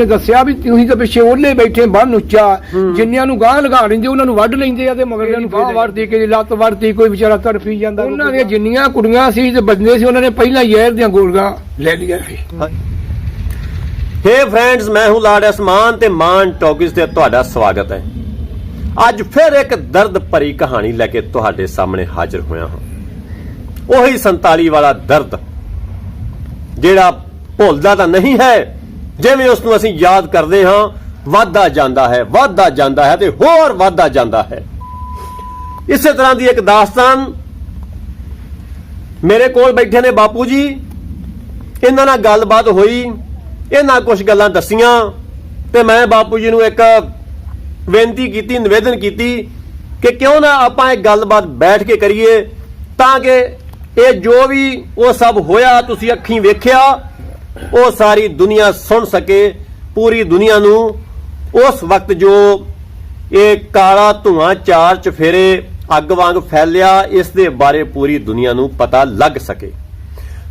ਨੇ ਦੱਸਿਆ ਵੀ ਤੁਸੀਂ ਤਾਂ ਪਿੱਛੇ ਉਹਲੇ ਬੈਠੇ ਬੰਨ ਉੱਚਾ ਜਿੰਨਿਆਂ ਨੂੰ ਗਾਂ ਲਗਾ ਲੈਂਦੇ ਉਹਨਾਂ ਨੂੰ ਵੱਢ ਲੈਂਦੇ ਆ ਤੇ ਮਗਰ ਨੂੰ ਗਾਂ ਵੜਦੀ ਕਿ ਲੱਤ ਵੜਦੀ ਕੋਈ ਵਿਚਾਰਾ ਤੜਫੀ ਜਾਂਦਾ। ਉਹਨਾਂ ਦੀਆਂ ਜਿੰਨੀਆਂ ਕੁੜੀਆਂ ਸੀ ਤੇ ਬੰਦੇ ਸੀ ਉਹਨਾਂ ਨੇ ਪਹਿਲਾਂ ਜ਼ਹਿਰ ਦੀਆਂ ਗੋਲੀਆਂ ਲੈ ਲਈਆਂ ਸੀ। ਹੇ। ਫਰੈਂਡਸ ਮੈਂ ਹੂੰ ਲਾਡ ਅਸਮਾਨ ਤੇ ਮਾਨ ਟੌਕਿਸ ਤੇ ਤੁਹਾਡਾ ਸਵਾਗਤ ਹੈ। ਅੱਜ ਫਿਰ ਇੱਕ ਦਰਦ ਭਰੀ ਕਹਾਣੀ ਲੈ ਕੇ ਤੁਹਾਡੇ ਸਾਹਮਣੇ ਹਾਜ਼ਰ ਹੋਇਆ ਹਾਂ। ਉਹੀ 47 ਵਾਲਾ ਦਰਦ ਜਿਹੜਾ ਭੁੱਲਦਾ ਤਾਂ ਨਹੀਂ ਹੈ ਜਿਵੇਂ ਉਸ ਨੂੰ ਅਸੀਂ ਯਾਦ ਕਰਦੇ ਹਾਂ, ਵਾਧਾ ਜਾਂਦਾ ਹੈ, ਵਾਧਾ ਜਾਂਦਾ ਹੈ ਤੇ ਹੋਰ ਵਾਧਾ ਜਾਂਦਾ ਹੈ। ਇਸੇ ਤਰ੍ਹਾਂ ਦੀ ਇੱਕ ਦਾਸਤਾਨ ਮੇਰੇ ਕੋਲ ਬੈਠੇ ਨੇ ਬਾਪੂ ਜੀ। ਇਹਨਾਂ ਨਾਲ ਗੱਲਬਾਤ ਹੋਈ, ਇਹਨਾਂ ਕੁਝ ਗੱਲਾਂ ਦੱਸੀਆਂ ਤੇ ਮੈਂ ਬਾਪੂ ਜੀ ਨੂੰ ਇੱਕ ਬੇਨਤੀ ਕੀਤੀ, ਨਿਵੇਦਨ ਕੀਤੀ ਕਿ ਕਿਉਂ ਨਾ ਆਪਾਂ ਇਹ ਗੱਲਬਾਤ ਬੈਠ ਕੇ ਕਰੀਏ ਤਾਂ ਕਿ ਇਹ ਜੋ ਵੀ ਉਹ ਸਭ ਹੋਇਆ, ਤੁਸੀਂ ਅੱਖੀਂ ਵੇਖਿਆ ਉਹ ਸਾਰੀ ਦੁਨੀਆ ਸੁਣ ਸਕੇ ਪੂਰੀ ਦੁਨੀਆ ਨੂੰ। ਉਸ ਵਕਤ ਜੋ ਇਹ ਕਾਲਾ ਧੂਆਂ ਚਾਰ ਚਫੇਰੇ ਅੱਗ ਵਾਂਗ ਫੈਲਿਆ ਇਸ ਦੇ ਬਾਰੇ ਪੂਰੀ ਦੁਨੀਆ ਨੂੰ ਪਤਾ ਲੱਗ ਸਕੇ।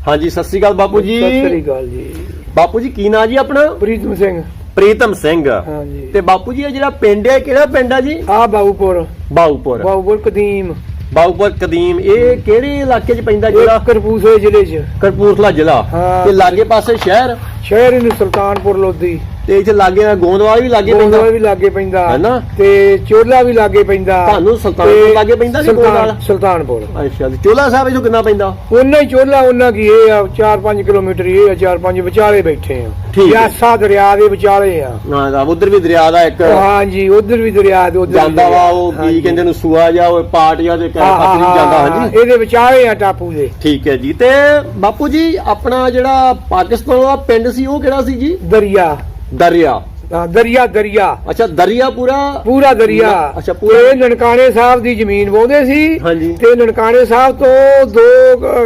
ਹਾਂਜੀ ਸਤਿ ਸ੍ਰੀ ਅਕਾਲ ਬਾਪੂ ਜੀ। ਸਤਿ ਸ੍ਰੀ ਅਕਾਲ ਜੀ। ਬਾਪੂ ਜੀ ਕੀ ਨਾਂ ਜੀ ਆਪਣਾ? ਪ੍ਰੀਤਮ ਸਿੰਘ। ਪ੍ਰੀਤਮ ਸਿੰਘ। ਹਾਂਜੀ। ਤੇ ਬਾਪੂ ਜੀ ਇਹ ਜਿਹੜਾ ਪਿੰਡ ਹੈ ਕਿਹੜਾ ਪਿੰਡ ਹੈ ਜੀ? ਆ ਬਾਬੂਪੁਰ ਬਾਉਪੁਰ ਬਾਬੂਪੁਰ ਕਦੀਮ। ਬਾਉਪੁਰ ਕਦੀਮ ਇਹ ਕਿਹੜੇ ਇਲਾਕੇ 'ਚ ਪੈਂਦਾ ਇਹ ਜਿਹੜਾ ਕਰਪੂਸੇ ਜ਼ਿਲ੍ਹੇ 'ਚ। ਕਰਪੂਰਥਲਾ ਜ਼ਿਲ੍ਹਾ? ਹਾਂ। ਤੇ ਲਾਗੇ ਪਾਸੇ ਸ਼ਹਿਰ? ਸ਼ਹਿਰ ਨੂੰ ਸੁਲਤਾਨਪੁਰ ਲੋਧੀ। ਤੇ ਇੱਥੇ ਲਾਗੇ ਗੋਂਦਵਾਲ ਵੀ ਲਾਗੇ ਪੈਂਦਾ? ਗੋਂਦਵਾਲ ਵੀ ਲਾਗੇ ਪੈਂਦਾ। ਹੈਨਾ? ਤੇ ਚੋਲਾ ਵੀ ਲਾਗੇ ਪੈਂਦਾ। ਤੁਹਾਨੂੰ ਸੁਲਤਾਨਪੁਰ ਤੇ ਲਾਗੇ ਪੈਂਦਾ ਕਿ ਸੁਲਤਾਨ- ਗੋਂਦਵਾਲ? ਸੁਲਤਾਨਪੁਰ। ਅੱਛਾ ਤੇ ਚੋਲਾ ਸਾਹਿਬ ਇਹਨੂੰ ਕਿੰਨਾ ਪੈਂਦਾ? ਉਹਨਾਂ ਹੀ ਚੋਲਾ ਉਹਨਾਂ ਕੀ ਇਹ ਆ 4-5 ਕਿਲੋਮੀਟਰ ਇਹ ਆ 4-5 ਵਿਚਾਲੇ ਬੈਠੇ ਆ। ਠੀਕ ਹੈ। ਪਿਆਸਾ ਦਰਿਆ ਦੇ ਵਿਚਾਲੇ ਆ। ਹਾਂ ਦਾ ਉਧਰ ਵੀ ਦਰਿਆ ਦਾ ਇੱਕ ਹਾਂਜੀ ਉਧਰ ਵੀ ਦਰਿਆ ਤੇ ਉਧਰ ਜਾਂਦਾ ਵਾ ਉਹ ਕੀ ਕਹਿੰਦੇ ਨੂੰ ਸੂਆ ਜਾ ਉਹ ਪਾਟ ਜਾ ਤੇ ਪਤਰੀ ਜਾਂਦਾ ਹਾਂਜੀ। ਇਹਦੇ ਵਿਚਾਲੇ ਆ ਟਾਪੂ ਦੇ। ਠੀਕ ਹੈ ਜੀ ਤੇ ਬਾਪੂ ਜੀ ਆਪਣਾ ਜਿਹੜਾ ਪਾਕਿਸਤਾਨ ਦਾ ਪਿੰਡ ਸੀ ਉਹ ਕਿਹੜਾ ਸੀ ਜੀ? ਦਰਿਆ। ਦਰਿਆ। ਦਰਿਆ ਦਰਿਆ। ਅੱਛਾ ਦਰਿਆ ਪੂਰਾ? ਪੂਰਾ ਦਰਿਆ। ਅੱਛਾ, ਪੂਰਾ- ਇਹ ਨਨਕਾਣੇ ਸਾਹਿਬ ਦੀ ਜ਼ਮੀਨ ਵਾਉਂਦੇ ਸੀ। ਤੇ ਨਨਕਾਣੇ ਸਾਹਿਬ ਤੋਂ 2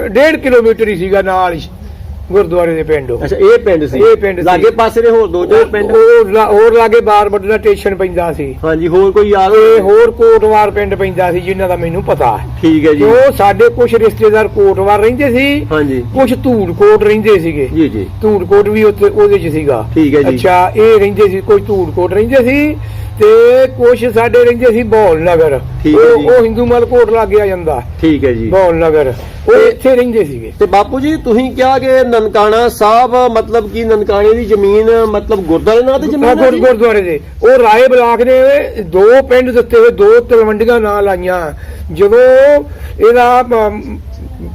1.5 ਕਿਲੋਮੀਟਰ ਹੀ ਸੀਗਾ ਨਾਲ ਹੀ। ਗੁਰਦੁਆਰੇ ਦੇ ਪਿੰਡ। ਉਹ ਅੱਛਾ ਇਹ ਪਿੰਡ ਸੀ? ਇਹ ਪਿੰਡ ਸੀ। ਲਾਗੇ ਪਾਸੇ ਦੇ ਹੋਰ ਦੋ ਚਾਰ ਪਿੰਡ? ਉਹ ਲਾ- ਹੋਰ ਲਾਗੇ ਬਾਰ ਵੱਡਣਾ ਸਟੇਸ਼ਨ ਪੈਂਦਾ ਸੀ। ਹਾਂਜੀ ਹੋਰ ਕੋਈ ਯਾਦ ਤੇ ਹੋਵੇ? ਹੋਰ ਕੋਟਵਾਰ ਪਿੰਡ ਪੈਂਦਾ ਸੀ ਜਿਨ੍ਹਾਂ ਦਾ ਮੈਨੂੰ ਪਤਾ। ਹੈ ਠੀਕ ਹੈ ਜੀ। ਉਹ ਸਾਡੇ ਕੁਝ ਰਿਸ਼ਤੇਦਾਰ ਕੋਟਵਾਰ ਰਹਿੰਦੇ ਸੀ ਹਾਂਜੀ। ਕੁਝ ਧੂੜਕੋਟ ਰਹਿੰਦੇ ਸੀਗੇ। ਜੀ ਜੀ। ਧੂੜਕੋਟ ਵੀ ਉੱਥੇ ਉਹਦੇ 'ਚ ਸੀਗਾ। ਠੀਕ ਹੈ ਜੀ। ਅੱਛਾ ਇਹ ਰਹਿੰਦੇ ਸੀ ਕੋਈ ਧੂੜਕੋਟ ਰਹਿੰਦੇ ਸੀ ਤੇ ਕੁਝ ਸਾਡੇ ਰਹਿੰਦੇ ਸੀ ਬੌਲ ਨਗਰ। ਠੀਕ ਹੈ ਉਹ ਜੀ। ਉਹ ਹਿੰਦੂ ਮਲ ਕੋਟ ਲੱਗ ਜਾਂਦਾ। ਠੀਕ ਹੈ ਜੀ। ਬੌਲ ਨਗਰ। ਉਹ ਇੱਥੇ ਰਹਿੰਦੇ ਸੀਗੇ। ਤੇ ਬਾਪੂ ਜੀ ਤੁਸੀਂ ਕਿਹਾ ਕਿ ਨਨਕਾਣਾ ਸਾਹਿਬ ਮਤਲਬ ਕਿ ਨਨਕਾਣੇ ਦੀ ਜ਼ਮੀਨ ਮਤਲਬ ਗੁਰਦੁਆਰੇ ਨਾਲ ਤੇ ਜ਼ਮੀਨ ਹੈ ਗੁਰ- ਜੀ? ਗੁਰਦੁਆਰੇ ਦੇ। ਉਹ ਰਾਏ ਬਲਾਕ ਨੇ ਦੋ ਪਿੰਡ ਦਿੱਤੇ ਹੋਏ ਦੋ ਤਲਵੰਡੀਆਂ ਨਾਂ ਲਾਈਆਂ। ਜਦੋਂ ਇਹਦਾ ਅਮ,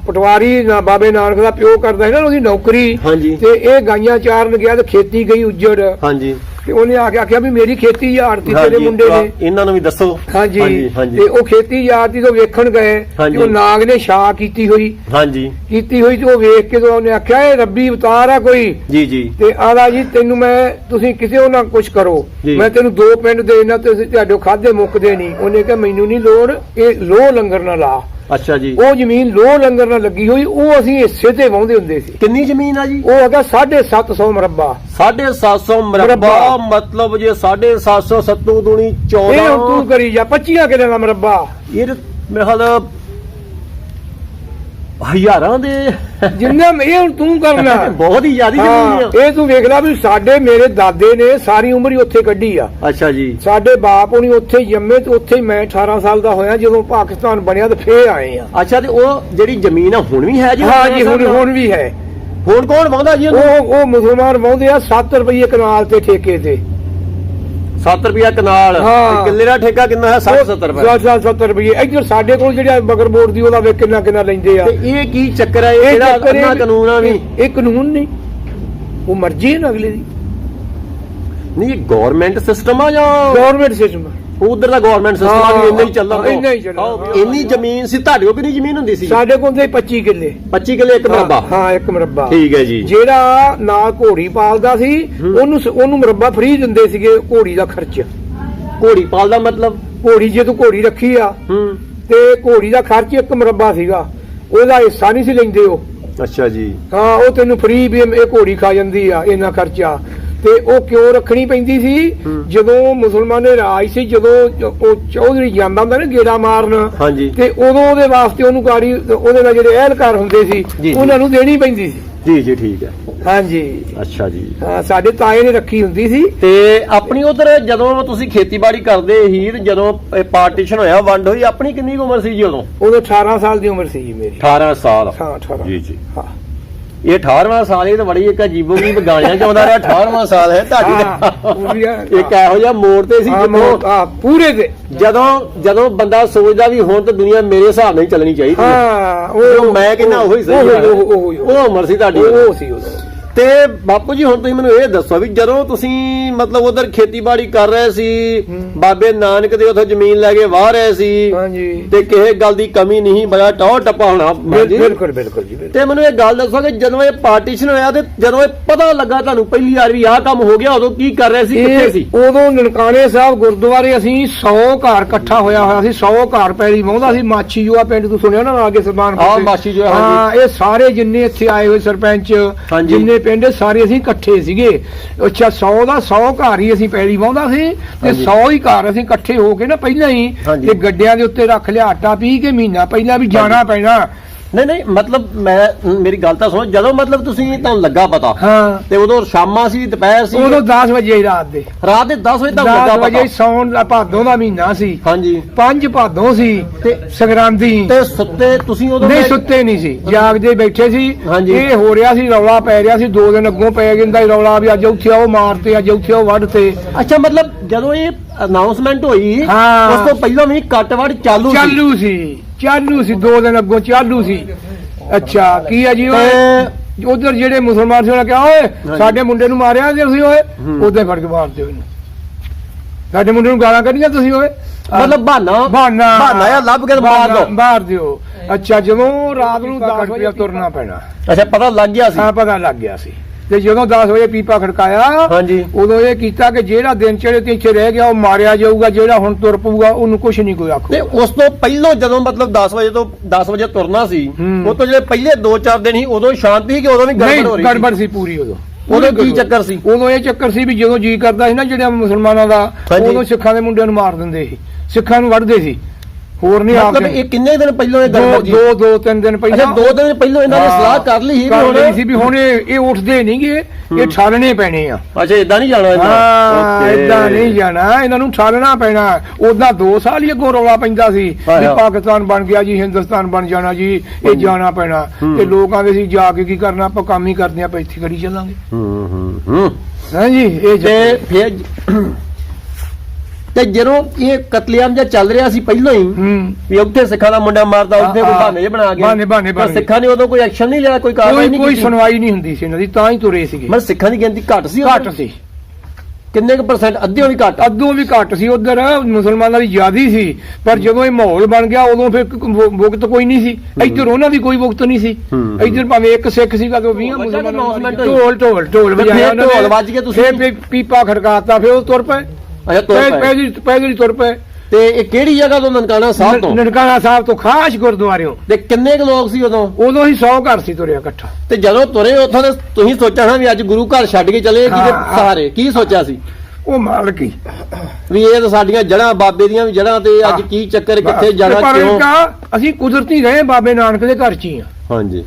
ਪਟਵਾਰੀ ਨਾ ਬਾਬੇ ਨਾਨਕ ਦਾ ਪਿਓ ਕਰਦਾ ਸੀ ਨਾ ਉਹਦੀ ਨੌਕਰੀ। ਹਾਂਜੀ। ਤੇ ਇਹ ਗਾਈਆਂ ਚਾਰਨ ਗਿਆ ਤੇ ਖੇਤੀ ਗਈ ਉੱਜੜ। ਹਾਂਜੀ। ਤੇ ਉਹਨੇ ਆ ਕੇ ਆਖਿਆ ਵੀ ਮੇਰੀ ਖੇਤੀ ਆੜਤੀ ਤੇਰੇ ਹਾਂਜੀ, ਮੁੰਡੇ ਨੇ। ਇਹਨਾਂ ਨੂੰ ਵੀ ਦੱਸੋ। ਹਾਂਜੀ ਤੇ ਉਹ ਖੇਤੀ ਆੜਤੀ ਤੋਂ ਵੇਖਣ ਗਏ। ਤੇ ਉਹ ਨਾਗ ਨੇ ਛਾਂ ਕੀਤੀ ਹੋਈ। ਹਾਂਜੀ। ਕੀਤੀ ਹੋਈ ਤੇ ਉਹ ਵੇਖ ਕੇ ਤੇ ਉਹਨੇ ਆਖਿਆ ਇਹ ਰੱਬੀ ਅਵਤਾਰ ਆ ਕੋਈ। ਜੀ ਜੀ। ਤੇ ਆਦਾ ਜੀ ਤੈਨੂੰ ਮੈਂ ਤੁਸੀਂ ਕਿਸੇ ਉਹਨਾਂ ਕੁਝ ਕਰੋ। ਮੈਂ ਤੈਨੂੰ ਦੋ ਪਿੰਡ ਦੇਣਾ ਤੇ ਤੁਹਾਡੇ ਖਾਦੇ ਮੁੱਕਦੇ ਨਹੀਂ। ਉਹਨੇ ਕਿਹਾ ਮੈਨੂੰ ਨਹੀਂ ਲੋੜ ਇਹ ਲੋਹ ਲੰਗਰ ਨਾ ਲਾ। ਅੱਛਾ ਜੀ। ਉਹ ਜ਼ਮੀਨ ਲੋਹ ਲੰਗਰ ਨਾਲ ਲੱਗੀ ਹੋਈ ਉਹ ਅਸੀਂ ਹਿੱਸੇ ਤੇ ਵਾਹੁੰਦੇ ਹੁੰਦੇ ਸੀ। ਕਿੰਨੀ ਜ਼ਮੀਨ ਆ ਜੀ? ਉਹ ਹੈਗਾ 750 ਮਰਬਾ। 750 ਮਰਬਾ। ਮਰਬਾ। ਮਤਲਬ ਜੇ 750 ਸੱਤੂ ਦੂਣੀ ਇਹ ਹੁਣ 14 ਤੂੰ ਕਰੀ ਜਾ 25 ਕਿਲੇ ਦਾ ਮਰਬਾ। ਇਹ ਮੇਰੇ ਖਿਆਲ ਹਜ਼ਾਰਾਂ ਦੇ। ਜਿੰਨਾ ਇਹ ਹੁਣ ਤੂੰ ਕਰਨਾ ਬਹੁਤ ਹੀ ਜ਼ਿਆਦੀ ਜ਼ਮੀਨ ਇਹ ਤੂੰ ਵੇਖ ਲੈ ਵੀ ਸਾਡੇ ਮੇਰੇ ਦਾਦੇ ਨੇ ਸਾਰੀ ਉਮਰ ਹੀ ਉੱਥੇ ਕੱਢੀ ਆ। ਅੱਛਾ ਜੀ। ਸਾਡੇ ਬਾਪ ਹੁਣੀ ਉੱਥੇ ਜੰਮੇ ਤੇ ਉੱਥੇ ਮੈਂ 18 ਸਾਲ ਦਾ ਹੋਇਆ ਜਦੋਂ ਪਾਕਿਸਤਾਨ ਬਣਿਆ ਤੇ ਫੇਰ ਆਏ ਆ। ਅੱਛਾ ਤੇ ਉਹ ਜਿਹੜੀ ਜ਼ਮੀਨ ਆ ਹੁਣ ਵੀ ਹੈ ਜੀ? ਹਾਂ ਜੀ ਹੁਣ ਹੁਣ ਵੀ ਹੈ। ਹੁਣ ਕੌਣ ਵਾਹੁੰਦਾ ਜੀ ਉਹਨੂੰ ਉਹ ਉਹ ਮੁਸਲਮਾਨ ਵਾਉਂਦੇ ਆ 7 ਰੁਪਏ ਕਨਾਲ ਤੇ ਠੇਕੇ ਤੇ। 7 ਰੁਪਿਆ ਕਨਾਲ? ਹਾਂ। ਤੇ ਕਿੱਲੇ ਦਾ ਠੇਕਾ ਕਿੰਨਾ ਹੈ? 60 70 ਰੁਪਏ। 70 ਰੁਪਏ ਇੱਧਰ ਸਾਡੇ ਕੋਲ ਜਿਹੜਾ ਮਗਰ ਬੋਰਡ ਦੀ ਉਹਦਾ ਵੇ ਕਿੰਨਾ ਕਿੰਨਾ ਲੈਂਦੇ ਆ। ਤੇ ਇਹ ਕੀ ਚੱਕਰ ਹੈ ਇਹ ਜਿਹੜਾ ਚੱਕਰ ਇਹ- ਅੰਨਾ ਕਾਨੂੰਨ ਆ ਵੀ? ਇਹ- ਇਹ ਕਾਨੂੰਨ ਨਹੀਂ। ਉਹ ਮਰਜ਼ੀ ਹੈ ਨਾ ਅਗਲੇ ਦੀ। ਨਹੀਂ ਇਹ ਗਵਰਨਮੈਂਟ ਸਿਸਟਮ ਆ ਜਾਂ ਗਵਰਨਮੈਂਟ ਸਿਸਟਮ ਉਧਰ ਦਾ ਗਵਰਨਮੈਂਟ ਸਿਸਟਮ ਆ ਵੀ ਇੰਨਾ ਹੀ ਚੱਲਦਾ ਹਾਂ, ਇੰਨਾ ਹੀ ਚੱਲਦਾ। ਆਹੋ, ਇੰਨੀ ਜ਼ਮੀਨ ਸੀ ਤੁਹਾਡੇ ਕੋਲ ਕਿੰਨੀ ਜ਼ਮੀਨ ਹੁੰਦੀ ਸੀ? ਸਾਡੇ ਕੋਲ ਤੇ 25 ਕਿੱਲੇ। 25 ਕਿੱਲੇ ਇੱਕ ਮਰਬਾ? ਹਾਂ ਇੱਕ ਮਰਬਾ। ਠੀਕ ਹੈ ਜੀ। ਜਿਹੜਾ ਨਾਲ ਘੋੜੀ ਪਾਲਦਾ ਸੀ ਉਹਨੂੰ ਉਹਨੂੰ ਮਰਬਾ ਫ੍ਰੀ ਦਿੰਦੇ ਸੀਗੇ ਘੋੜੀ ਦਾ ਖਰਚ। ਘੋੜੀ ਪਾਲ ਦਾ ਮਤਲਬ? ਘੋੜੀ ਜੇ ਤੂੰ ਘੋੜੀ ਰੱਖੀ ਆ ਹੂੰ। ਤੇ ਘੋੜੀ ਦਾ ਖਰਚ ਇੱਕ ਮਰਬਾ ਸੀਗਾ। ਉਹਦਾ ਹਿੱਸਾ ਨਹੀਂ ਸੀ ਲੈਂਦੇ ਉਹ। ਅੱਛਾ ਜੀ। ਹਾਂ ਉਹ ਤੈਨੂੰ ਫ੍ਰੀ ਵੀ ਇਹ ਘੋੜੀ ਖਾ ਜਾਂਦੀ ਆ ਇੰਨਾ ਖਰਚਾ। ਤੇ ਉਹ ਕਿਉਂ ਰੱਖਣੀ ਪੈਂਦੀ ਸੀ? ਹੂੰ। ਜਦੋਂ ਮੁਸਲਮਾਨੇ ਰਾਜ ਸੀ ਜਦੋਂ ਉਹ ਚੌਧਰੀ ਜਾਂਦਾ ਹੁੰਦਾ ਨਾ ਗੇੜਾ ਮਾਰਨ ਤੇ ਉਦੋਂ ਉਹਦੇ ਵਾਸਤੇ ਉਹਨੂੰ ਗਾੜੀ ਉਹਦੇ ਨਾਲ ਜਿਹੜੇ ਅਹਿਲਕਾਰ ਹੁੰਦੇ ਸੀ। ਉਹਨਾਂ ਨੂੰ ਦੇਣੀ ਪੈਂਦੀ ਸੀ। ਜੀ ਜੀ ਠੀਕ ਹੈ। ਹਾਂਜੀ। ਅੱਛਾ ਜੀ। ਹਾਂ, ਸਾਡੇ ਤਾਏ ਨੇ ਰੱਖੀ ਹੁੰਦੀ ਸੀ। ਤੇ ਆਪਣੀ ਉਧਰ ਜਦੋਂ ਤੁਸੀਂ ਖੇਤੀਬਾੜੀ ਕਰਦੇ ਸੀ ਤੇ ਜਦੋਂ ਪਾਰਟੀਸ਼ਨ ਹੋਇਆ ਵੰਡ ਹੋਈ ਆਪਣੀ ਕਿੰਨੀ ਉਮਰ ਸੀ ਜੀ ਉਦੋਂ? ਉਦੋਂ 18 ਸਾਲ ਦੀ ਉਮਰ ਸੀ ਜੀ ਮੇਰੀ। 18 ਸਾਲ। ਹਾਂ 18 ਜੀ ਜੀ। ਹਾਂ। ਇਹ 18ਵਾਂ ਸਾਲ ਇਹ ਤਾਂ ਬੜੀ ਇੱਕ ਅਜੀਬੋ ਗਰੀਬ ਗਾਣਿਆਂ ਚ ਆਉਂਦਾ ਰਿਹਾ 18ਵਾਂ ਸਾਲ ਹੈ ਤੁਹਾਡੀ ਹਾਂ, ਦਾ। ਪੂਰੀ ਆ। ਇੱਕ ਇਹੋ ਜਿਹਾ ਮੋੜ ਤੇ ਸੀ ਜਦੋਂ ਹਾਂ, ਪੂਰੇ ਤੇ ਜਦੋਂ ਜਦੋਂ ਬੰਦਾ ਸੋਚਦਾ ਵੀ ਹੁਣ ਤਾਂ ਦੁਨੀਆ ਮੇਰੇ ਹਿਸਾਬ ਨਾਲ ਹੀ ਚੱਲਣੀ ਚਾਹੀਦੀ ਹੈ ਹਾਂ ਉਹ ਮੈਂ ਕਹਿੰਦਾ ਉਹੀ ਸਹੀ ਹੈ। ਉਹ ਉਹ ਉਹ ਉਹ ਉਮਰ ਸੀ ਤੁਹਾਡੀ ਉਹ ਸੀ ਉਦੋਂ ਤੇ ਬਾਪੂ ਜੀ ਹੁਣ ਤੁਸੀਂ ਮੈਨੂੰ ਇਹ ਦੱਸੋ ਵੀ ਜਦੋਂ ਤੁਸੀਂ ਮਤਲਬ ਉਧਰ ਖੇਤੀਬਾੜੀ ਕਰ ਰਹੇ ਸੀ। ਬਾਬੇ ਨਾਨਕ ਦੇ ਉਥੋਂ ਜ਼ਮੀਨ ਲੈ ਕੇ ਵਾਹ ਰਹੇ ਸੀ ਹਾਂਜੀ ਤੇ ਕਿਸੇ ਗੱਲ ਦੀ ਕਮੀ ਨਹੀਂ ਬੜਾ ਟੌਰ ਟੱਪਾ ਹੋਣਾ। ਬਿਲਕੁਲ ਬਿਲਕੁਲ ਜੀ। ਤੇ ਮੈਨੂੰ ਇਹ ਗੱਲ ਦੱਸੋ ਕਿ ਜਦੋਂ ਇਹ ਪਾਰਟੀਸ਼ਨ ਹੋਇਆ ਤੇ ਜਦੋਂ ਇਹ ਪਤਾ ਲੱਗਾ ਤੁਹਾਨੂੰ ਪਹਿਲੀ ਵਾਰ ਵੀ ਆਹ ਕੰਮ ਹੋ ਗਿਆ ਉਦੋਂ ਕੀ ਕਰ ਰਹੇ ਸੀ ਕਿੱਥੇ ਸੀ ਉਦੋਂ ਨਨਕਾਣੇ ਸਾਹਿਬ ਗੁਰਦੁਆਰੇ ਅਸੀਂ 100 ਘਰ ਇਕੱਠਾ ਹੋਇਆ ਹੋਇਆ ਸੀ 100 ਘਰ ਪੈਲੀ ਵਾਹੁੰਦਾ ਸੀ ਮਾਛੀ ਜੂਆ ਪਿੰਡ ਤੋਂ ਸੁਣਿਆ ਨਾ ਆਗੇ ਸਰਬਾਨ ਹਾਂ, ਮਾਛੀ ਜੂਆ। ਹਾਂ ਇਹ ਸਾਰੇ ਜਿੰਨੇ ਇੱਥੇ ਆਏ ਹੋਏ ਸਰਪੰਚ। ਜਿੰਨੇ ਪਿੰਡ ਸਾਰੇ ਅਸੀਂ ਇਕੱਠੇ ਸੀਗੇ ਅੱਛਾ 100 ਦਾ 100 ਘਰ ਹੀ ਅਸੀਂ ਪੈਲੀ ਵਾਹੁੰਦਾ ਸੀ ਤੇ ਹਾਂਜੀ। 100 ਹੀ ਘਰ ਅਸੀਂ ਇਕੱਠੇ ਹੋ ਕੇ ਨਾ ਪਹਿਲਾਂ ਹੀ। ਤੇ ਗੱਡਿਆਂ ਦੇ ਉੱਤੇ ਰੱਖ ਲਿਆ ਆਟਾ ਪੀ ਕੇ ਮਹੀਨਾ ਪਹਿਲਾਂ ਵੀ ਜਾਣਾ ਪੈਣਾ ਨਹੀਂ ਨਹੀਂ ਮਤਲਬ ਮੈਂ ਮੇਰੀ ਗੱਲ ਤਾਂ ਸੁਣੋ ਜਦੋਂ ਮਤਲਬ ਤੁਸੀਂ ਤੁਹਾਨੂੰ ਲੱਗਾ ਪਤਾ ਹਾਂ। ਤੇ ਉਦੋਂ ਸ਼ਾਮਾਂ ਸੀ ਦੁਪਹਿਰ ਸੀ ਉਦੋਂ 10 ਵਜੇ ਹੀ ਰਾਤ ਦੇ। ਰਾਤ ਦੇ 10 ਵਜੇ ਤੱਕ 10 ਲੱਗਾ ਵਜੇ ਪਤਾ। ਸੌਣ ਦਾ ਭਾਦੋਂ ਦਾ ਮਹੀਨਾ ਸੀ। ਹਾਂਜੀ। ਪੰਜ ਭਾਦੋਂ ਸੀ ਤੇ ਸੰਗਰਾਂਦੀ। ਤੇ ਸੁੱਤੇ ਤੁਸੀਂ ਉਦੋਂ ਨਹੀਂ ਸੁੱਤੇ ਨਹੀਂ ਸੀ ਜਾਗਦੇ ਬੈਠੇ ਸੀ। ਹਾਂਜੀ। ਇਹ ਹੋ ਰਿਹਾ ਸੀ ਰੌਲਾ ਪੈ ਰਿਹਾ ਸੀ ਦੋ ਦਿਨ ਅੱਗੋਂ ਪੈ ਜਾਂਦਾ ਸੀ ਰੌਲਾ ਵੀ ਅੱਜ ਉੱਥੇ ਆਓ ਮਾਰਤੇ ਅੱਜ ਉੱਥੇ ਆਓ ਵੱਢ ਤੇ ਅੱਛਾ ਮਤਲਬ ਜਦੋਂ ਇਹ ਅਨਾਉਂਸਮੈਂਟ ਹੋਈ ਹਾਂ। ਉਸ ਤੋਂ ਪਹਿਲਾਂ ਵੀ ਕੱਟਵੜ ਚਾਲੂ ਸੀ? ਚਾਲੂ ਸੀ। ਚਾਲੂ ਸੀ ਦੋ ਦਿਨ ਅੱਗੋਂ ਚਾਲੂ ਸੀ। ਅੱਛਾ ਕੀ ਹੈ ਜੀ ਤੇ ਉਧਰ ਜਿਹੜੇ ਮੁਸਲਮਾਨ ਸੀ ਉਹਨਾਂ ਕਿਹਾ ਓਏ ਸਾਡੇ ਮੁੰਡੇ ਨੂੰ ਮਾਰਿਆ ਜੇ ਤੁਸੀਂ ਓਏ? ਹੂੰ। ਉਹਦੇ ਫੜ ਕੇ ਮਾਰਦੇ ਹੋਏ ਸਾਡੇ ਮੁੰਡੇ ਨੂੰ ਗਾਲਾਂ ਕੱਢੀਆਂ ਤੁਸੀਂ ਓਏ? ਮਤਲਬ ਬਹਾਨਾ। ਬਹਾਨਾ। ਬਹਾਨਾ ਜਾਂ ਲੱਭ ਕੇ ਮਾਰ ਦੋ ਮਾਰ ਦਿਓ। ਅੱਛਾ ਜਦੋਂ ਰਾਤ ਨੂੰ 10 ਵਜੇ ਤੁਰਨਾ ਪੈਣਾ। ਅੱਛਾ ਪਤਾ ਲੱਗ ਗਿਆ ਸੀ? ਹਾਂ ਪਤਾ ਲੱਗ ਗਿਆ ਸੀ। ਤੇ ਜਦੋਂ 10 ਵਜੇ ਪੀਪਾ ਖੜਕਾਇਆ ਹਾਂਜੀ। ਉਦੋਂ ਇਹ ਕੀਤਾ ਕਿ ਜਿਹੜਾ ਦਿਨ ਚੜੇ ਤੇ ਇੱਥੇ ਰਹਿ ਗਿਆ ਉਹ ਮਾਰਿਆ ਜਾਊਗਾ ਜਿਹੜਾ ਹੁਣ ਤੁਰ ਪਊਗਾ ਉਹਨੂੰ ਕੁਝ ਨਹੀਂ ਕੋਈ ਆਖੂ ਤੇ ਉਸ ਤੋਂ ਪਹਿਲਾਂ ਜਦੋਂ ਮਤਲਬ 10 ਵਜੇ ਤੋਂ 10 ਵਜੇ ਤੁਰਨਾ ਸੀ ਹੂੰ। ਉਹ ਤੋਂ ਜਿਹੜੇ ਪਹਿਲੇ 2-4 ਦਿਨ ਸੀ ਉਦੋਂ ਸ਼ਾਂਤੀ ਸੀ ਕਿ ਉਦੋਂ ਵੀ ਗੜਬੜ ਹੋ ਰਹੀ ਗੜਬੜ ਸੀ ਪੂਰੀ ਉਦੋਂ। ਉਦੋਂ ਕੀ ਚੱਕਰ ਸੀ? ਉਦੋਂ ਇਹ ਚੱਕਰ ਸੀ ਵੀ ਜਦੋਂ ਜੀ ਕਰਦਾ ਸੀ ਨਾ ਜਿਹੜੇ ਮੁਸਲਮਾਨਾਂ ਦਾ। ਉਦੋਂ ਸਿੱਖਾਂ ਦੇ ਮੁੰਡਿਆਂ ਨੂੰ ਮਾਰ ਦਿੰਦੇ ਸੀ। ਸਿੱਖਾਂ ਨੂੰ ਵੜਦੇ ਸੀ। ਹੋਰ ਨਹੀਂ ਮਤਲਬ ਆਪਦੇ ਇਹ ਕਿੰਨੇ ਦਿਨ ਪਹਿਲਾਂ ਇਹ ਦੋ ਜੀ ਦੋ ਦੋ ਤਿੰਨ ਦਿਨ ਪਹਿਲਾਂ। ਅੱਛਾ ਦੋ ਦਿਨ ਪਹਿਲਾਂ ਇਹਨਾਂ ਨੇ ਸਲਾਹ ਕਰ ਲਈ ਸੀ ਵੀ ਕਰ ਹੁਣ ਸੀ ਵੀ ਹੁਣ ਇਹ ਇਹ ਉੱਠਦੇ ਨਹੀਂਗੇ ਇਹ ਠਾਲਣੇ ਪੈਣੇ ਆ। ਅੱਛਾ ਇਦਾਂ ਨਹੀਂ ਜਾਣਾ ਹਾਂ Okay. ਇਦਾਂ ਨਹੀਂ ਜਾਣਾ ਇਹਨਾਂ ਨੂੰ ਠਾਲਣਾ ਪੈਣਾ। ਉਦਾਂ 2 ਸਾਲ ਹੀ ਅੱਗੋਂ ਰੌਲਾ ਪੈਂਦਾ ਸੀ ਹਾਂ, ਵੀ ਹਾਂ। ਪਾਕਿਸਤਾਨ ਬਣ ਗਿਆ ਜੀ ਹਿੰਦੁਸਤਾਨ ਬਣ ਜਾਣਾ ਜੀ ਇਹ ਜਾਣਾ ਪੈਣਾ। ਹੂੰ। ਤੇ ਲੋਕਾਂ ਦੇ ਸੀ ਜਾ ਕੇ ਕੀ ਕਰਨਾ ਆਪਾਂ ਕੰਮ ਹੀ ਕਰਦੇ ਆਪਾਂ ਇੱਥੇ ਕਰੀ ਚੱਲਾਂਗੇ। ਹੂੰ ਹੂੰ ਹੂੰ। ਹਾਂਜੀ ਇਹ ਤੇ ਜੇ ਫਿਰ ਤੇ ਜਦੋਂ ਇਹ ਕਤਲੇਆਮ ਜਿਹਾ ਚੱਲ ਰਿਹਾ ਸੀ ਪਹਿਲਾਂ ਹੀ ਹੂੰ। ਵੀ ਉੱਥੇ ਸਿੱਖਾਂ ਦਾ ਮੁੰਡਾ ਮਾਰਦਾ ਉੱਥੇ ਕੋਈ ਬਹਾਨੇ ਜਿਹੇ ਬਣਾ ਕੇ। ਬਹਾਨੇ- ਬਹਾਨੇ ਗਏ। ਸਿੱਖਾਂ ਨੇ ਉਦੋਂ ਕੋਈ ਐਕਸ਼ਨ ਨਹੀਂ ਲਿਆ ਕੋਈ ਕਾਰਵਾਈ ਕੋਈ ਨਹੀਂ ਕੋਈ ਕੀਤੀ। ਸੁਣਵਾਈ ਨਹੀਂ ਹੁੰਦੀ ਸੀ ਇਹਨਾਂ ਦੀ ਤਾਂ ਹੀ ਤੁਰੇ ਸੀਗੇ। ਮੈਂ ਸਿੱਖਾਂ ਦੀ ਗਿਣਤੀ ਘੱਟ ਸੀ ਘੱਟ? ਸੀ। ਕਿੰਨੇ ਕੁ ਪਰਸੈਂਟ ਅੱਧਿਓਂ ਵੀ ਘੱਟ? ਅੱਧੋਂ ਵੀ ਘੱਟ ਸੀ ਉਧਰ ਮੁਸਲਮਾਨਾਂ ਦੀ ਜ਼ਿਆਦੀ ਸੀ। ਪਰ ਜਦੋਂ ਇਹ ਮਾਹੌਲ ਬਣ ਗਿਆ ਉਦੋਂ ਫਿਰ ਵੁਕਤ ਕੋਈ ਨਹੀਂ ਸੀ। ਇੱਧਰ ਉਹਨਾਂ ਦੀ ਕੋਈ ਵੁਕਤ ਨਹੀਂ ਸੀ। ਹੂੰ। ਇੱਧਰ ਭਾਵੇਂ ਇੱਕ ਸਿੱਖ ਸੀਗਾ ਤੇ 20 ਬੱਚਾ ਮੁਸਲਮਾਨਾਂ announcement। ਹੋਈ। ਢੋਲ ਢੋਲ ਢੋਲ ਫਿਰ ਵਜਾਇਆ ਉਹਨਾਂ ਨੇ। ਢੋਲ ਵੱਜ ਕੇ ਤੁਸੀਂ- ਫਿਰ ਪੀਪਾ ਖੜਕਾਤਾ ਫਿਰ ਉਹ ਤੁਰ ਪਏ। ਅੱਛਾ ਤੁਰ ਪਏ। ਪੈਦਲ ਪੈਦਲ ਹੀ ਤੁਰ ਪਏ। ਤੇ ਇਹ ਕਿਹੜੀ ਜਗ੍ਹਾ ਤੋਂ ਨਨਕਾਣਾ ਸਾਹਿਬ ਤੋਂ? ਨਨਕਾਣਾ ਸਾਹਿਬ ਤੋਂ ਖਾਸ ਗੁਰਦੁਆਰਿਓਂ। ਤੇ ਕਿੰਨੇ ਕੁ ਲੋਕ ਸੀ ਉਦੋਂ? ਉਦੋਂ ਹੀ 100 ਘਰ ਸੀ ਤੁਰਿਆ ਇਕੱਠਾ। ਤੇ ਜਦੋਂ ਤੁਰੇ ਉੱਥੋਂ ਦੇ ਤੁਸੀਂ ਸੋਚਿਆ ਨਾ ਵੀ ਅੱਜ ਗੁਰੂ ਘਰ ਛੱਡ ਕੇ ਚਲੇ ਕਿਤੇ ਕੀ ਸੋਚਿਆ ਸੀ? ਉਹ ਮਾਲਕ ਹੀ। ਵੀ ਇਹ ਤਾਂ ਸਾਡੀਆਂ ਜੜਾਂ ਬਾਬੇ ਦੀਆਂ ਵੀ ਜੜਾਂ ਤੇ ਅੱਜ ਕੀ ਚੱਕਰ ਕਿੱਥੇ ਜਾਣਾ ਕਿਉਂ? ਅਸੀਂ ਕੁਦਰਤੀ ਰਹੇ ਬਾਬੇ ਨਾਨਕ ਦੇ ਘਰ ਚ ਹੀ ਆ ਹਾਂਜੀ।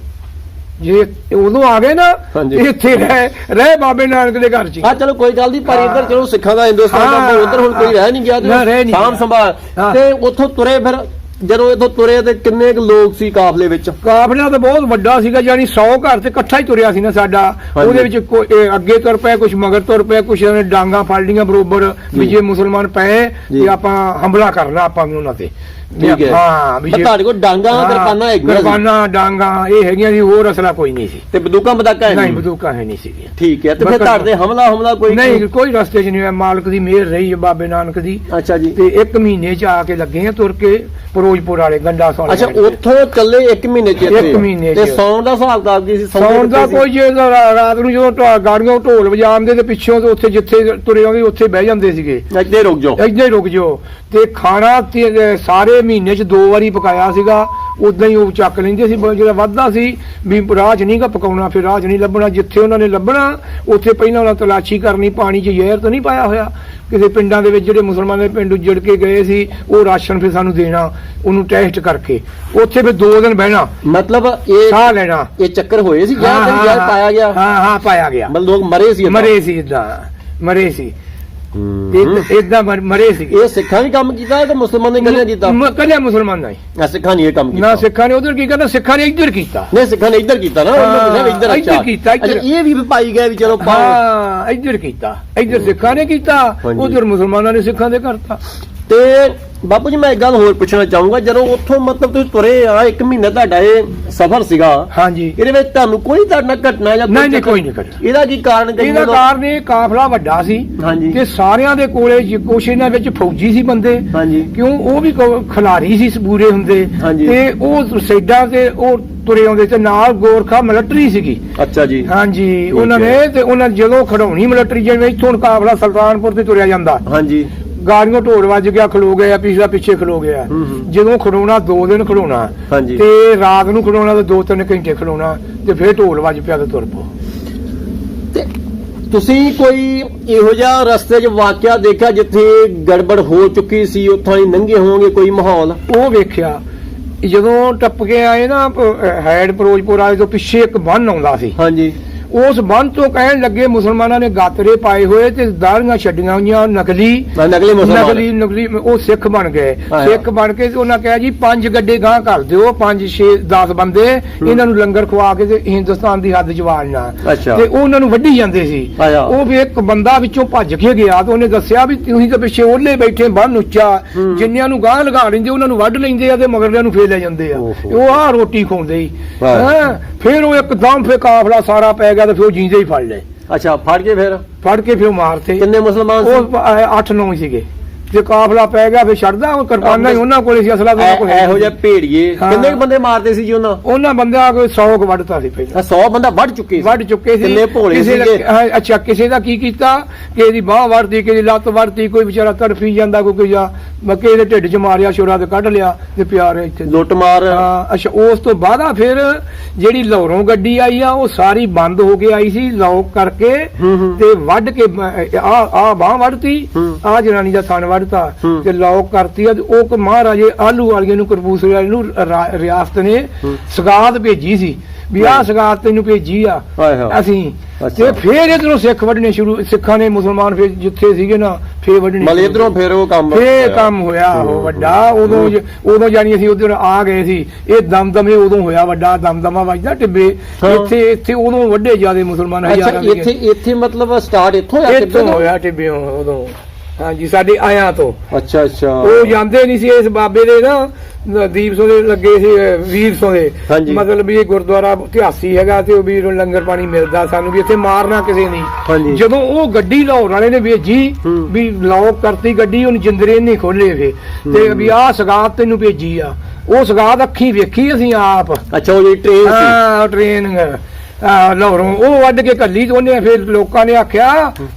ਜੇ ਉਦੋਂ ਆ ਗਏ ਨਾ ਹਾਂਜੀ। ਇੱਥੇ ਰਹਿ ਰਹਿ ਬਾਬੇ ਨਾਨਕ ਦੇ ਘਰ ਚ ਹੀ। ਆ ਚਲੋ ਕੋਈ ਗੱਲ ਨਹੀਂ ਪਰ। ਇੱਧਰ ਚਲੋ ਸਿੱਖਾਂ ਦਾ ਹਿੰਦੁਸਤਾਨ ਦਾ ਹਾਂ। ਉਧਰ ਹੁਣ ਕੋਈ ਰਹਿ ਨਹੀਂ ਗਿਆ ਨਾ, ਰਹਿ ਨਹੀਂ ਸਾਂਭ ਗਿਆ। ਸੰਭਾਲ ਹਾਂ। ਤੇ ਉੱਥੋਂ ਤੁਰੇ ਫਿਰ ਜਦੋਂ ਇੱਥੋਂ ਤੁਰੇ ਤੇ ਕਿੰਨੇ ਕੁ ਲੋਕ ਸੀ ਕਾਫਲੇ ਵਿੱਚ ਕਾਫਲਾ ਤਾਂ ਬਹੁਤ ਵੱਡਾ ਸੀਗਾ ਯਾਨੀ 100 ਘਰ ਤੇ ਇਕੱਠਾ ਹੀ ਤੁਰਿਆ ਸੀ ਨਾ ਸਾਡਾ ਹਾਂਜੀ। ਉਹਦੇ ਵਿੱਚ ਕੋਈ ਇਹ ਅੱਗੇ ਤੁਰ ਪਏ ਕੁਝ ਮਗਰ ਤੁਰ ਪਏ ਕੁਝ ਨੇ ਡਾਂਗਾ ਫੜ ਲੀਆਂ ਬਰੋਬਰ ਵੀ ਜੀ। ਜੇ ਮੁਸਲਮਾਨ ਪਏ ਜੀ। ਤੇ ਆਪਾਂ ਹਮਲਾ ਕਰਨਾ ਆਪਾਂ ਵੀ ਉਹਨਾਂ ਤੇ ਠੀਕ ਹੈ। ਹਾਂ ਵੀ ਪਰ ਜੇ- ਤੁਹਾਡੇ ਕੋਲ ਡਾਂਗਾ ਹੈਗੀਆਂ ਸੀ। ਕਿਰਪਾਨਾਂ ਡਾਂਗਾ ਇਹ ਹੈਗੀਆਂ ਸੀ ਹੋਰ ਅਸਲਾ ਕੋਈ ਨਹੀਂ ਸੀ। ਤੇ ਬੰਦੂਕਾਂ ਬਦਾਕਾ ਹੈ ਨਹੀਂ ਨਹੀਂ। ਬੰਦੂਕਾਂ ਹੈ ਨਹੀਂ ਸੀਗੀਆਂ। ਠੀਕ ਹੈ ਤੇ ਫਿਰ ਬਸ- ਤੁਹਾਡੇ ਤੇ ਹਮਲਾ ਹਮਲਾ ਕੋਈ ਨਹੀਂ ਕੋਈ ਰਸਤੇ 'ਚ ਨਹੀਂ ਹੋਇਆ। ਮਾਲਕ ਦੀ ਮਿਹਰ ਰਹੀ ਹੈ ਬਾਬੇ ਨਾਨਕ ਦੀ। ਅੱਛਾ ਜੀ। ਤੇ ਇੱਕ ਮਹੀਨੇ 'ਚ ਆ ਕੇ ਲੱਗੇ ਆ ਤੁਰ ਕੇ ਫਿਰੋਜ਼ਪੁਰ ਵਾਲੇ ਗੰਡਾ ਸੌਣ ਅੱਛਾ ਉੱਥੋਂ ਚੱਲੇ 1 ਮਹੀਨੇ ਚ ਇੱਕ ਇੱਥੇ। ਮਹੀਨੇ ਤੇ। ਸੌਣ ਦਾ ਹਿਸਾਬ ਕਿਤਾਬ ਕੀ ਸੀ? ਸੌਣ ਦਾ? ਕੋਈ ਜੇ ਰਾਤ ਨੂੰ ਜਦੋਂ ਗਾੜੀਆਂ ਢੋਲ ਵਜਾਉਂਦੇ ਤੇ ਪਿੱਛੋਂ ਤੇ ਉੱਥੇ ਜਿੱਥੇ ਤੁਰੇ ਆਉਂਦੇ ਉੱਥੇ ਬਹਿ ਜਾਂਦੇ ਸੀਗੇ। ਇੱਥੇ ਰੁਕ ਜਾਓ। ਹੀ ਰੁਕ ਜਾਓ। ਤੇ ਖਾਣਾ ਸਾਰੇ ਮਹੀਨੇ 'ਚ ਦੋ ਵਾਰੀ ਪਕਾਇਆ ਸੀਗਾ ਉਦਾਂ ਹੀ ਉਹ ਚੱਕ ਲੈਂਦੇ ਸੀ ਬ- ਜਿਹੜਾ ਵੱਧਦਾ ਸੀ ਵੀ ਰਾਹ 'ਚ ਨਹੀਂਗਾ ਪਕਾਉਣਾ ਫਿਰ ਰਾਹ 'ਚ ਨਹੀਂ ਲੱਭਣਾ ਜਿੱਥੇ ਉਹਨਾਂ ਨੇ ਲੱਭਣਾ ਉੱਥੇ ਪਹਿਲਾਂ ਉਹਨਾਂ ਤਲਾਸ਼ੀ ਕਰਨੀ ਪਾਣੀ 'ਚ ਜ਼ਹਿਰ ਤਾਂ ਨਹੀਂ ਪਾਇਆ ਹੋਇਆ। ਕਿਸੇ ਪਿੰਡਾਂ ਦੇ ਵਿੱਚ ਜਿਹੜੇ ਮੁਸਲਮਾਨ ਦੇ ਪਿੰਡ ਉੱਜੜ ਕੇ ਗਏ ਸੀ ਉਹ ਰਾਸ਼ਨ ਫਿਰ ਸਾਨੂੰ ਦੇਣਾ ਉਹਨੂੰ ਟੈਸਟ ਕਰਕੇ। ਉੱਥੇ ਫਿਰ 2 ਦਿਨ ਬਹਿਣਾ। ਮਤਲਬ ਇਹ ਸਾਹ ਲੈਣਾ। ਇਹ ਚੱਕਰ ਹੋਏ ਸੀ ਜਾਂ ਪਾਇਆ ਗਿਆ? ਹਾਂ ਹਾਂ ਪਾਇਆ ਗਿਆ। ਮਤਲਬ ਲੋਕ ਮਰੇ ਸੀ? ਮਰੇ ਸੀ ਇਦਾਂ ਮਰੇ ਸੀ। ਇਦਾਂ ਮਰੇ ਸੀ। ਇਹ ਸਿੱਖਾਂ ਨੇ ਕੰਮ ਕੀਤਾ ਹੈ ਕਿ ਮੁਸਲਮਾਨ ਨੇ ਕੱਲਿਆਂ ਕੀਤਾ? ਕੱਲਿਆ ਮੁਸਲਮਾਨ ਨਹੀਂ ਆ ਸਿੱਖਾਂ ਨੇ ਇਹ ਕੰਮ ਕੀਤਾ। ਨਾ ਸਿੱਖਾਂ ਨੇ ਉਧਰ ਕੀ ਕਰਨਾ ਸਿੱਖਾਂ ਨੇ ਇੱਧਰ ਕੀਤਾ। ਨਹੀਂ ਸਿੱਖਾਂ ਨੇ ਇੱਧਰ ਕੀਤਾ ਨਾ ਨੇ ਇੱਧਰ ਅੱਛਾ। ਕੀਤਾ, ਇਹ ਵੀ ਪਾਈ ਗਏ ਵੀ ਚਲੋ ਹਾਂ ਇੱਧਰ ਕੀਤਾ। ਇੱਧਰ ਸਿੱਖਾਂ ਨੇ ਕੀਤਾ। ਉਧਰ ਮੁਸਲਮਾਨਾਂ ਨੇ ਸਿੱਖਾਂ ਦੇ ਕਰਤਾ। ਤੇ ਬਾਪੂ ਜੀ ਮੈਂ ਇੱਕ ਗੱਲ ਹੋਰ ਪੁੱਛਣਾ ਚਾਹੂੰਗਾ। ਜਦੋਂ ਉੱਥੋਂ ਮਤਲਬ ਤੁਸੀਂ ਤੁਰੇ ਆ ਇੱਕ ਮਹੀਨਾ ਤੁਹਾਡਾ ਇਹ ਸਫ਼ਰ ਸੀਗਾ। ਹਾਂਜੀ। ਇਹਦੇ ਵਿੱਚ ਤੁਹਾਨੂੰ ਕੋਈ ਤੁਹਾਡੇ ਘਟਨਾ ਜਾਂ ਨਹੀਂ ਨਹੀਂ ਕੋਈ ਨਹੀਂ ਕਰਨਾ ਇਹਦਾ ਕੀ ਕਾਰਨ ਕਿ ਇਹਦਾ ਕਾਰਨ ਇਹ ਕਾਫਲਾ ਵੱਡਾ ਸੀ ਹਾਂਜੀ। ਤੇ ਸਾਰਿਆਂ ਦੇ ਕੋਲੇ ਜ- ਕੁਛ ਇਹਨਾਂ ਵਿੱਚ ਫੌਜੀ ਸੀ ਬੰਦੇ ਹਾਂਜੀ। ਕਿਉਂ ਉਹ ਵੀ ਖਿਲਾੜੀ ਸੀ ਸਪੂਰੇ ਹੁੰਦੇ। ਤੇ ਉਹ ਸਾਈਡਾਂ ਤੇ ਉਹ ਤੁਰੇ ਆਉਂਦੇ ਤੇ ਨਾਲ ਗੋਰਖਾ ਮਿਲਟਰੀ ਸੀਗੀ। ਅੱਛਾ ਜੀ। ਹਾਂਜੀ ਉਹਨਾਂ ਨੇ ਤੇ ਉਹਨਾਂ ਜਦੋਂ ਖੜਾਉਣੀ ਮਿਲਟਰੀ ਜਿਵੇਂ ਇੱਥੋਂ ਕਾਫਲਾ ਸੁਲਤਾਨਪੁਰ ਤੇ ਤੁਰਿਆ ਜਾਂਦਾ। ਹਾਂਜੀ। ਗਾੜੀਆਂ ਢੋਲ ਵੱਜ ਗਿਆ ਖਲੋ ਗਿਆ ਪਿਛਲਾ ਪਿੱਛੇ ਖਲੋ ਗਿਆ। ਜਦੋਂ ਖੜਾਉਣਾ 2 ਦਿਨ ਖੜਾਉਣਾ ਹਾਂਜੀ। ਤੇ ਰਾਤ ਨੂੰ ਖੜਾਉਣਾ ਤੇ 2-3 ਘੰਟੇ ਖੜਾਉਣਾ ਤੇ ਫੇਰ ਢੋਲ ਵੱਜ ਪਿਆ ਤੇ ਤੁਰ ਪੋ ਤੇ ਤੁਸੀਂ ਕੋਈ ਇਹੋ ਜਿਹਾ ਰਸਤੇ 'ਚ ਵਾਕਿਆ ਦੇਖਿਆ ਜਿੱਥੇ ਗੜਬੜ ਹੋ ਚੁੱਕੀ ਸੀ ਉੱਥੋਂ ਹੀ ਲੰਘੇ ਹੋਵੋਗੇ ਕੋਈ ਮਾਹੌਲ? ਉਹ ਵੇਖਿਆ ਜਦੋਂ ਟੱਪ ਕੇ ਆਏ ਨਾ ਪ- ਹੈਡ ਫਿਰੋਜ਼ਪੁਰ ਵਾਲੇ ਤੋਂ ਪਿੱਛੇ ਇੱਕ ਬੰਨ ਆਉਂਦਾ ਸੀ। ਹਾਂਜੀ। ਉਸ ਬੰਨ ਤੋਂ ਕਹਿਣ ਲੱਗੇ ਮੁਸਲਮਾਨਾਂ ਨੇ ਗਾਤਰੇ ਪਾਏ ਹੋਏ ਤੇ ਦਾੜੀਆਂ ਛੱਡੀਆਂ ਹੋਈਆਂ ਨਕਲੀ ਨਕਲੀ ਮੁਸਲਮਾਨ ਨਕਲੀ ਨਕਲੀ ਉਹ ਸਿੱਖ ਬਣ ਗਏ। ਸਿੱਖ ਬਣ ਕੇ ਉਹਨਾਂ ਕਿਹਾ ਜੀ ਪੰਜ ਗੱਡੇ ਗਾਂ ਕਰ ਦਿਓ ਪੰਜ 6 10 ਬੰਦੇ ਇਹਨਾਂ ਨੂੰ ਲੰਗਰ ਖਵਾ ਕੇ ਤੇ ਹਿੰਦੁਸਤਾਨ ਦੀ ਹੱਦ 'ਚ ਵਾਲਣਾ ਅੱਛਾ ਤੇ ਉਹ ਉਹਨਾਂ ਨੂੰ ਵੱਢੀ ਜਾਂਦੇ ਸੀ। ਉਹ ਵੀ ਇੱਕ ਬੰਦਾ ਵਿੱਚੋਂ ਭੱਜ ਕੇ ਗਿਆ ਤੇ ਉਹਨੇ ਦੱਸਿਆ ਵੀ ਤੁਸੀਂ ਤਾਂ ਪਿੱਛੇ ਉਹਲੇ ਬੈਠੇ ਬੰਨ ਉੱਚਾ। ਜਿੰਨਿਆਂ ਨੂੰ ਗਾਂ ਲਗਾ ਲੈਂਦੇ ਉਹਨਾਂ ਨੂੰ ਵੱਢ ਲੈਂਦੇ ਆ ਤੇ ਮਗਰਲਿਆਂ ਨੂੰ ਫੇਰ ਲੈ ਜਾਂਦੇ ਆ। ਉਹ ਆ ਰੋਟੀ ਵਾਹ। ਹੈਂ ਫਿਰ ਉਹ ਇੱਕਦਮ ਫੇ ਕਾਫਲਾ ਸਾਰਾ ਪੈ ਗਿਆ ਤੇ ਫਿਰ ਉਹ ਜਿੰਦੇ ਹੀ ਫੜ ਲਏ। ਅੱਛਾ ਫੜ ਕੇ ਫਿਰ? ਫੜ ਕੇ ਫਿਰ ਉਹ ਮਾਰਤੇ। ਕਿੰਨੇ ਮੁਸਲਮਾਨ ਸੀ? ਉਹ 8-9 ਸੀਗੇ। ਜੇ ਕਾਫਲਾ ਪੈ ਗਿਆ ਫਿਰ ਛੱਡਦਾ ਉਹ ਕਿਰਪਾਨਾਂ ਹੀ ਉਹਨਾਂ ਕੋਲੇ ਸੀ ਅਸਲਾ ਉਹਨਾਂ ਕੋਲ ਇਹੋ ਜਿਹੇ ਭੇੜੀਏ। ਹਾਂ। ਕਿੰਨੇ ਕੁ ਬੰਦੇ ਮਾਰਦੇ ਸੀ ਜੀ ਉਹਨਾਂ? ਉਹਨਾਂ ਬੰਦਿਆਂ ਕੋਈ 100 ਕੁ ਵੱਢਤਾ ਸੀ ਪਹਿਲਾਂ। 100 ਬੰਦਾ ਵੱਢ ਚੁੱਕੇ ਸੀ। ਵੱਢ ਚੁੱਕੇ ਸੀ। ਕਿੰਨੇ ਭੋਲੇ ਕਿਸੇ ਦਾ- ਸੀਗੇ? ਹਾਂ, ਅੱਛਾ ਕਿਸੇ ਦਾ ਕੀ ਕੀਤਾ? ਕਿ ਇਹਦੀ ਬਾਹ ਵੜਦੀ ਕਿਸੇ ਦੀ ਲੱਤ ਵੜਦੀ ਕੋਈ ਵਿਚਾਰਾ ਤੜਫੀ ਜਾਂਦਾ ਕੋਈ ਕੋਈ ਮੱਕੇ ਦੇ ਢਿੱਡ 'ਚ ਮਾਰਿਆ ਛੋਰਾ ਤੇ ਕੱਢ ਲਿਆ ਤੇ ਪਿਆ ਰਿਹਾ ਇੱਥੇ। ਲੁੱਟ ਮਾਰ। ਹਾਂ, ਅੱਛਾ ਉਸ ਤੋਂ ਬਾਅਦ ਆ ਫਿਰ ਜਿਹੜੀ ਲਾਹੌਰੋਂ ਗੱਡੀ ਆਈ ਆ ਉਹ ਸਾਰੀ ਬੰਦ ਹੋ ਕੇ ਆਈ ਸੀ ਲੌਕ ਕਰਕੇ ਹੂੰ ਹੂੰ। ਤੇ ਵੱਢ ਕੇ ਆ ਆ ਬਾਹ ਵੱਢਤੀ। ਹੂੰ। ਆ ਜਨਾਨੀ ਦਾ ਥਣ ਵੱਢਤਾ ਹੂੰ। ਤੇ ਲੌਕ ਕਰਤੀ ਆ ਉਹ ਕੋ ਮਹਾਰਾਜੇ ਆਲੂ ਵਾਲੀਏ ਨੂੰ ਕਰਬੂਸ ਵਾਲੇ ਨੂੰ ਰਿਆਸਤ ਨੇ। ਸਗਾਤ ਭੇਜੀ ਸੀ ਵੀ ਆਹ ਸਗਾਤ ਤੈਨੂੰ ਭੇਜੀ ਆ ਅਸੀਂ। ਤੇ ਫੇਰ ਇਧਰੋਂ ਸਿੱਖ ਵੱਢਣੇ ਸ਼ੁਰੂ ਸਿੱਖਾਂ ਨੇ ਮੁਸਲਮਾਨ ਫੇਰ ਜਿੱਥੇ ਸੀਗੇ ਨਾ ਫੇਰ ਵੱਢਣੇ ਮਤਲਬ ਇਧਰੋਂ ਫਿਰ ਉਹ ਕੰਮ ਫੇਰ। ਕੰਮ ਹੋਇਆ ਉਹ ਵੱਡਾ ਉਦੋਂ ਉਦੋਂ ਜਾਨੀ ਅਸੀਂ ਉਧਰ ਆ ਗਏ ਸੀ ਇਹ ਦਮਦਮੇ ਉਦੋਂ ਹੋਇਆ ਵੱਡਾ ਦਮਦਮਾ ਵੱਜਦਾ ਟਿੱਬੇ। ਇੱਥੇ ਇੱਥੇ ਉਦੋਂ ਵੱਡੇ ਜਿਆਦੇ ਮੁਸਲਮਾਨ ਹਜ਼ਾਰਾਂ ਇੱਥੇ ਇੱਥੇ ਮਤਲਬ ਸਟਾਰਟ ਇੱਥੋਂ ਹੋਇਆ ਟਿੱਬੇ? ਹੋਇਆ ਟਿੱਬੇ ਉਦੋਂ ਹਾਂਜੀ ਸਾਡੇ ਆਇਆਂ ਤੋਂ। ਅੱਛਾ ਅੱਛਾ। ਉਹ ਜਾਂਦੇ ਨਹੀਂ ਸੀ ਇਸ ਬਾਬੇ ਦੇ ਨਾ ਦੀਪ ਸੋ ਦੇ ਲੱਗੇ ਸੀ ਵੀਰ ਸੋ ਦੇ ਹਾਂਜੀ। ਮਤਲਬ ਵੀ ਇਹ ਗੁਰਦੁਆਰਾ ਇਤਿਹਾਸੀ ਹੈਗਾ ਤੇ ਉਹ ਵੀਰ ਨੂੰ ਲੰਗਰ ਪਾਣੀ ਮਿਲਦਾ ਸਾਨੂੰ ਵੀ ਇੱਥੇ ਮਾਰਨਾ ਕਿਸੇ ਨਹੀਂ ਜਦੋਂ ਉਹ ਗੱਡੀ ਲਾਹੌਰ ਵਾਲੇ ਨੇ ਭੇਜੀ ਹੂੰ। ਵੀ ਲੌਕ ਕਰਤੀ ਗੱਡੀ ਉਹਨੂੰ ਜਿੰਦਰੇ ਨਹੀਂ ਖੋਲੇ ਫੇ ਤੇ ਵੀ ਆਹ ਸਗਾਤ ਤੈਨੂੰ ਭੇਜੀ ਆ। ਉਹ ਸਗਾਤ ਅੱਖੀ ਵੇਖੀ ਅਸੀਂ ਆਪ। ਅੱਛਾ ਉਹ ਜਿਹੜੀ ਟ੍ਰੇਨ ਸੀ। ਹਾਂ ਟ੍ਰੇਨ ਆ ਲਾਹੌਰੋਂ। ਉਹ ਵੱਢ ਕੇ ਕੱਲੀ ਤੇ ਉਹਨੇ ਫਿਰ ਲੋਕਾਂ ਨੇ ਆਖਿਆ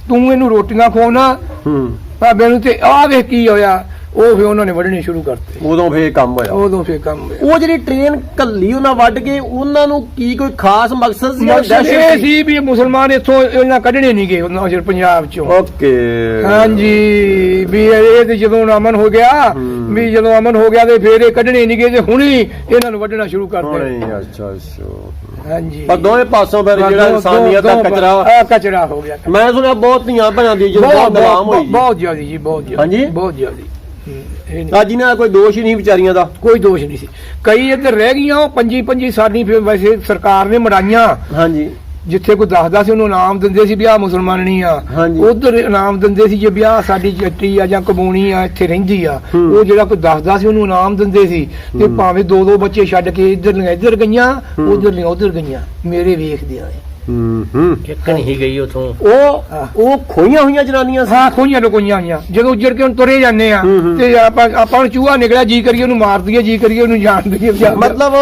ਤੂੰ ਇਹਨੂੰ ਰੋਟੀਆਂ ਖਵਾਉਣਾ। ਹੂੰ। ਭਾਬੇ ਨੂੰ ਤੇ ਆਹ ਵੇਖ ਕੀ ਹੋਇਆ। ਉਹ ਫਿਰ ਉਹਨਾਂ ਨੇ ਵੱਢਣੇ ਸ਼ੁਰੂ ਕਰਤੇ। ਉਦੋਂ ਫੇਰ ਕੰਮ ਹੋਇਆ। ਉਦੋਂ ਫਿਰ ਕੰਮ ਹੋਇਆ। ਉਹ ਜਿਹੜੀ ਟ੍ਰੇਨ ਕੱਲੀ ਉਹਨਾਂ ਵੱਢ ਕੇ ਉਹਨਾਂ ਨੂੰ ਕੀ ਕੋਈ ਖਾਸ ਮਕਸਦ ਸੀ ਜਾਂ ਮਕਸਦ ਦਹਿਸ਼ਤ ਸੀ? ਸੀ ਵੀ ਇਹ ਮੁਸਲਮਾਨ ਇੱਥੋਂ ਇਹਨਾਂ ਕੱਢਣੇ ਨਹੀਂ ਗਏ ਉਹਨਾਂ ਚਿਰ ਪੰਜਾਬ ਚੋਂ। ਓਕੇ। ਹਾਂਜੀ ਵੀ ਇਹ ਤੇ ਜਦੋਂ ਅਮਨ ਹੋ ਗਿਆ ਹੂੰ। ਵੀ ਜਦੋਂ ਅਮਨ ਹੋ ਗਿਆ ਤੇ ਫੇਰ ਇਹ ਕੱਢਣੇ ਨਹੀਂ ਗਏ ਤੇ ਹੁਣੀ ਇਹਨਾਂ ਨੂੰ ਵੱਢਣਾ ਸ਼ੁਰੂ ਕਰ ਦੇ ਨਹੀਂ ਅੱਛਾ ਅੱਛਾ। ਹਾਂਜੀ। ਪਰ ਦੋਵੇਂ ਪਾਸੋਂ ਫਿਰ ਜਿਹੜਾ ਦੋ- ਇਨਸਾਨੀਅਤ ਦਾ ਦੋ- ਕਚਰਾ ਆਹ ਕਚਰਾ ਹੋ ਗਿਆ। ਮੈਂ ਸੁਣਿਆ ਬਹੁਤ ਧੀਆਂ ਭੈਣਾਂ ਦੀ ਜਦੋਂ ਬਹੁਤ ਹੋਈ। ਬਹੁਤ ਜ਼ਿਆਦੀ ਜੀ ਬਹੁਤ ਜ਼ਿਆਦੀ। ਹਾਂਜੀ? ਬਹੁਤ ਜ਼ਿਆਦੀ। ਹੂੰ, ਇਹ ਨਹੀਂ- ਅੱਜ ਇਹਨਾਂ ਦਾ ਕੋਈ ਦੋਸ਼ ਹੀ ਨਹੀਂ ਵਿਚਾਰੀਆਂ ਦਾ। ਕੋਈ ਦੋਸ਼ ਨਹੀਂ ਸੀ। ਕਈ ਇੱਧਰ ਰਹਿ ਗਈਆਂ ਉਹ ਪੰਜੀ ਪੰਜੀ ਸਾਲੀ ਫਿਰ ਵੈਸੇ ਸਰਕਾਰ ਨੇ ਮੜਾਈਆਂ ਹਾਂਜੀ। ਜਿੱਥੇ ਕੋਈ ਦੱਸਦਾ ਸੀ ਉਹਨੂੰ ਇਨਾਮ ਦਿੰਦੇ ਸੀ ਵੀ ਆਹ ਮੁਸਲਮਾਨਣੀ ਆ। ਹਾਂਜੀ। ਉਧਰ ਇਨਾਮ ਦਿੰਦੇ ਸੀ ਜੇ ਵੀ ਆਹ ਸਾਡੀ ਜੱਟੀ ਆ ਜਾਂ ਕਬੂਣੀ ਆ ਇੱਥੇ ਰਹਿੰਦੀ ਆ। ਉਹ ਜਿਹੜਾ ਕੋਈ ਦੱਸਦਾ ਸੀ ਉਹਨੂੰ ਇਨਾਮ ਦਿੰਦੇ ਸੀ। ਤੇ। ਭਾਵੇਂ ਦੋ ਦੋ ਬੱਚੇ ਛੱਡ ਕੇ ਇੱਧਰ ਲੀਆਂ ਇੱਧਰ ਗਈਆਂ। ਉਧਰ ਲੀਆਂ ਉਧਰ ਗਈਆਂ। ਮੇਰੇ ਵੇਖਦੇ ਆ ਹੂੰ ਹੂੰ ਇੱਕ ਨਹੀਂ ਗਈ ਉਥੋਂ। ਉਹ। ਉਹ ਖੋਈਆਂ ਹੋਈਆਂ ਜਨਾਨੀਆਂ ਸੀ। ਹਾਂ ਖੋਈਆਂ ਲੁਕੋਈਆਂ ਹੋਈਆਂ। ਜਦੋਂ ਉੱਜੜ ਕੇ ਹੁਣ ਤੁਰੇ ਜਾਂਦੇ ਆ ਹੂੰ, ਹੂੰ। ਤੇ ਆਪਾਂ ਆਪਾਂ ਨੂੰ ਚੂਹਾ ਨਿਕਲਿਆ ਜੀ ਕਰੀਏ ਉਹਨੂੰ ਮਾਰ ਦਈਏ ਜੀ ਕਰੀਏ ਉਹਨੂੰ ਜਾਣ ਦਈਏ ਮਤਲਬ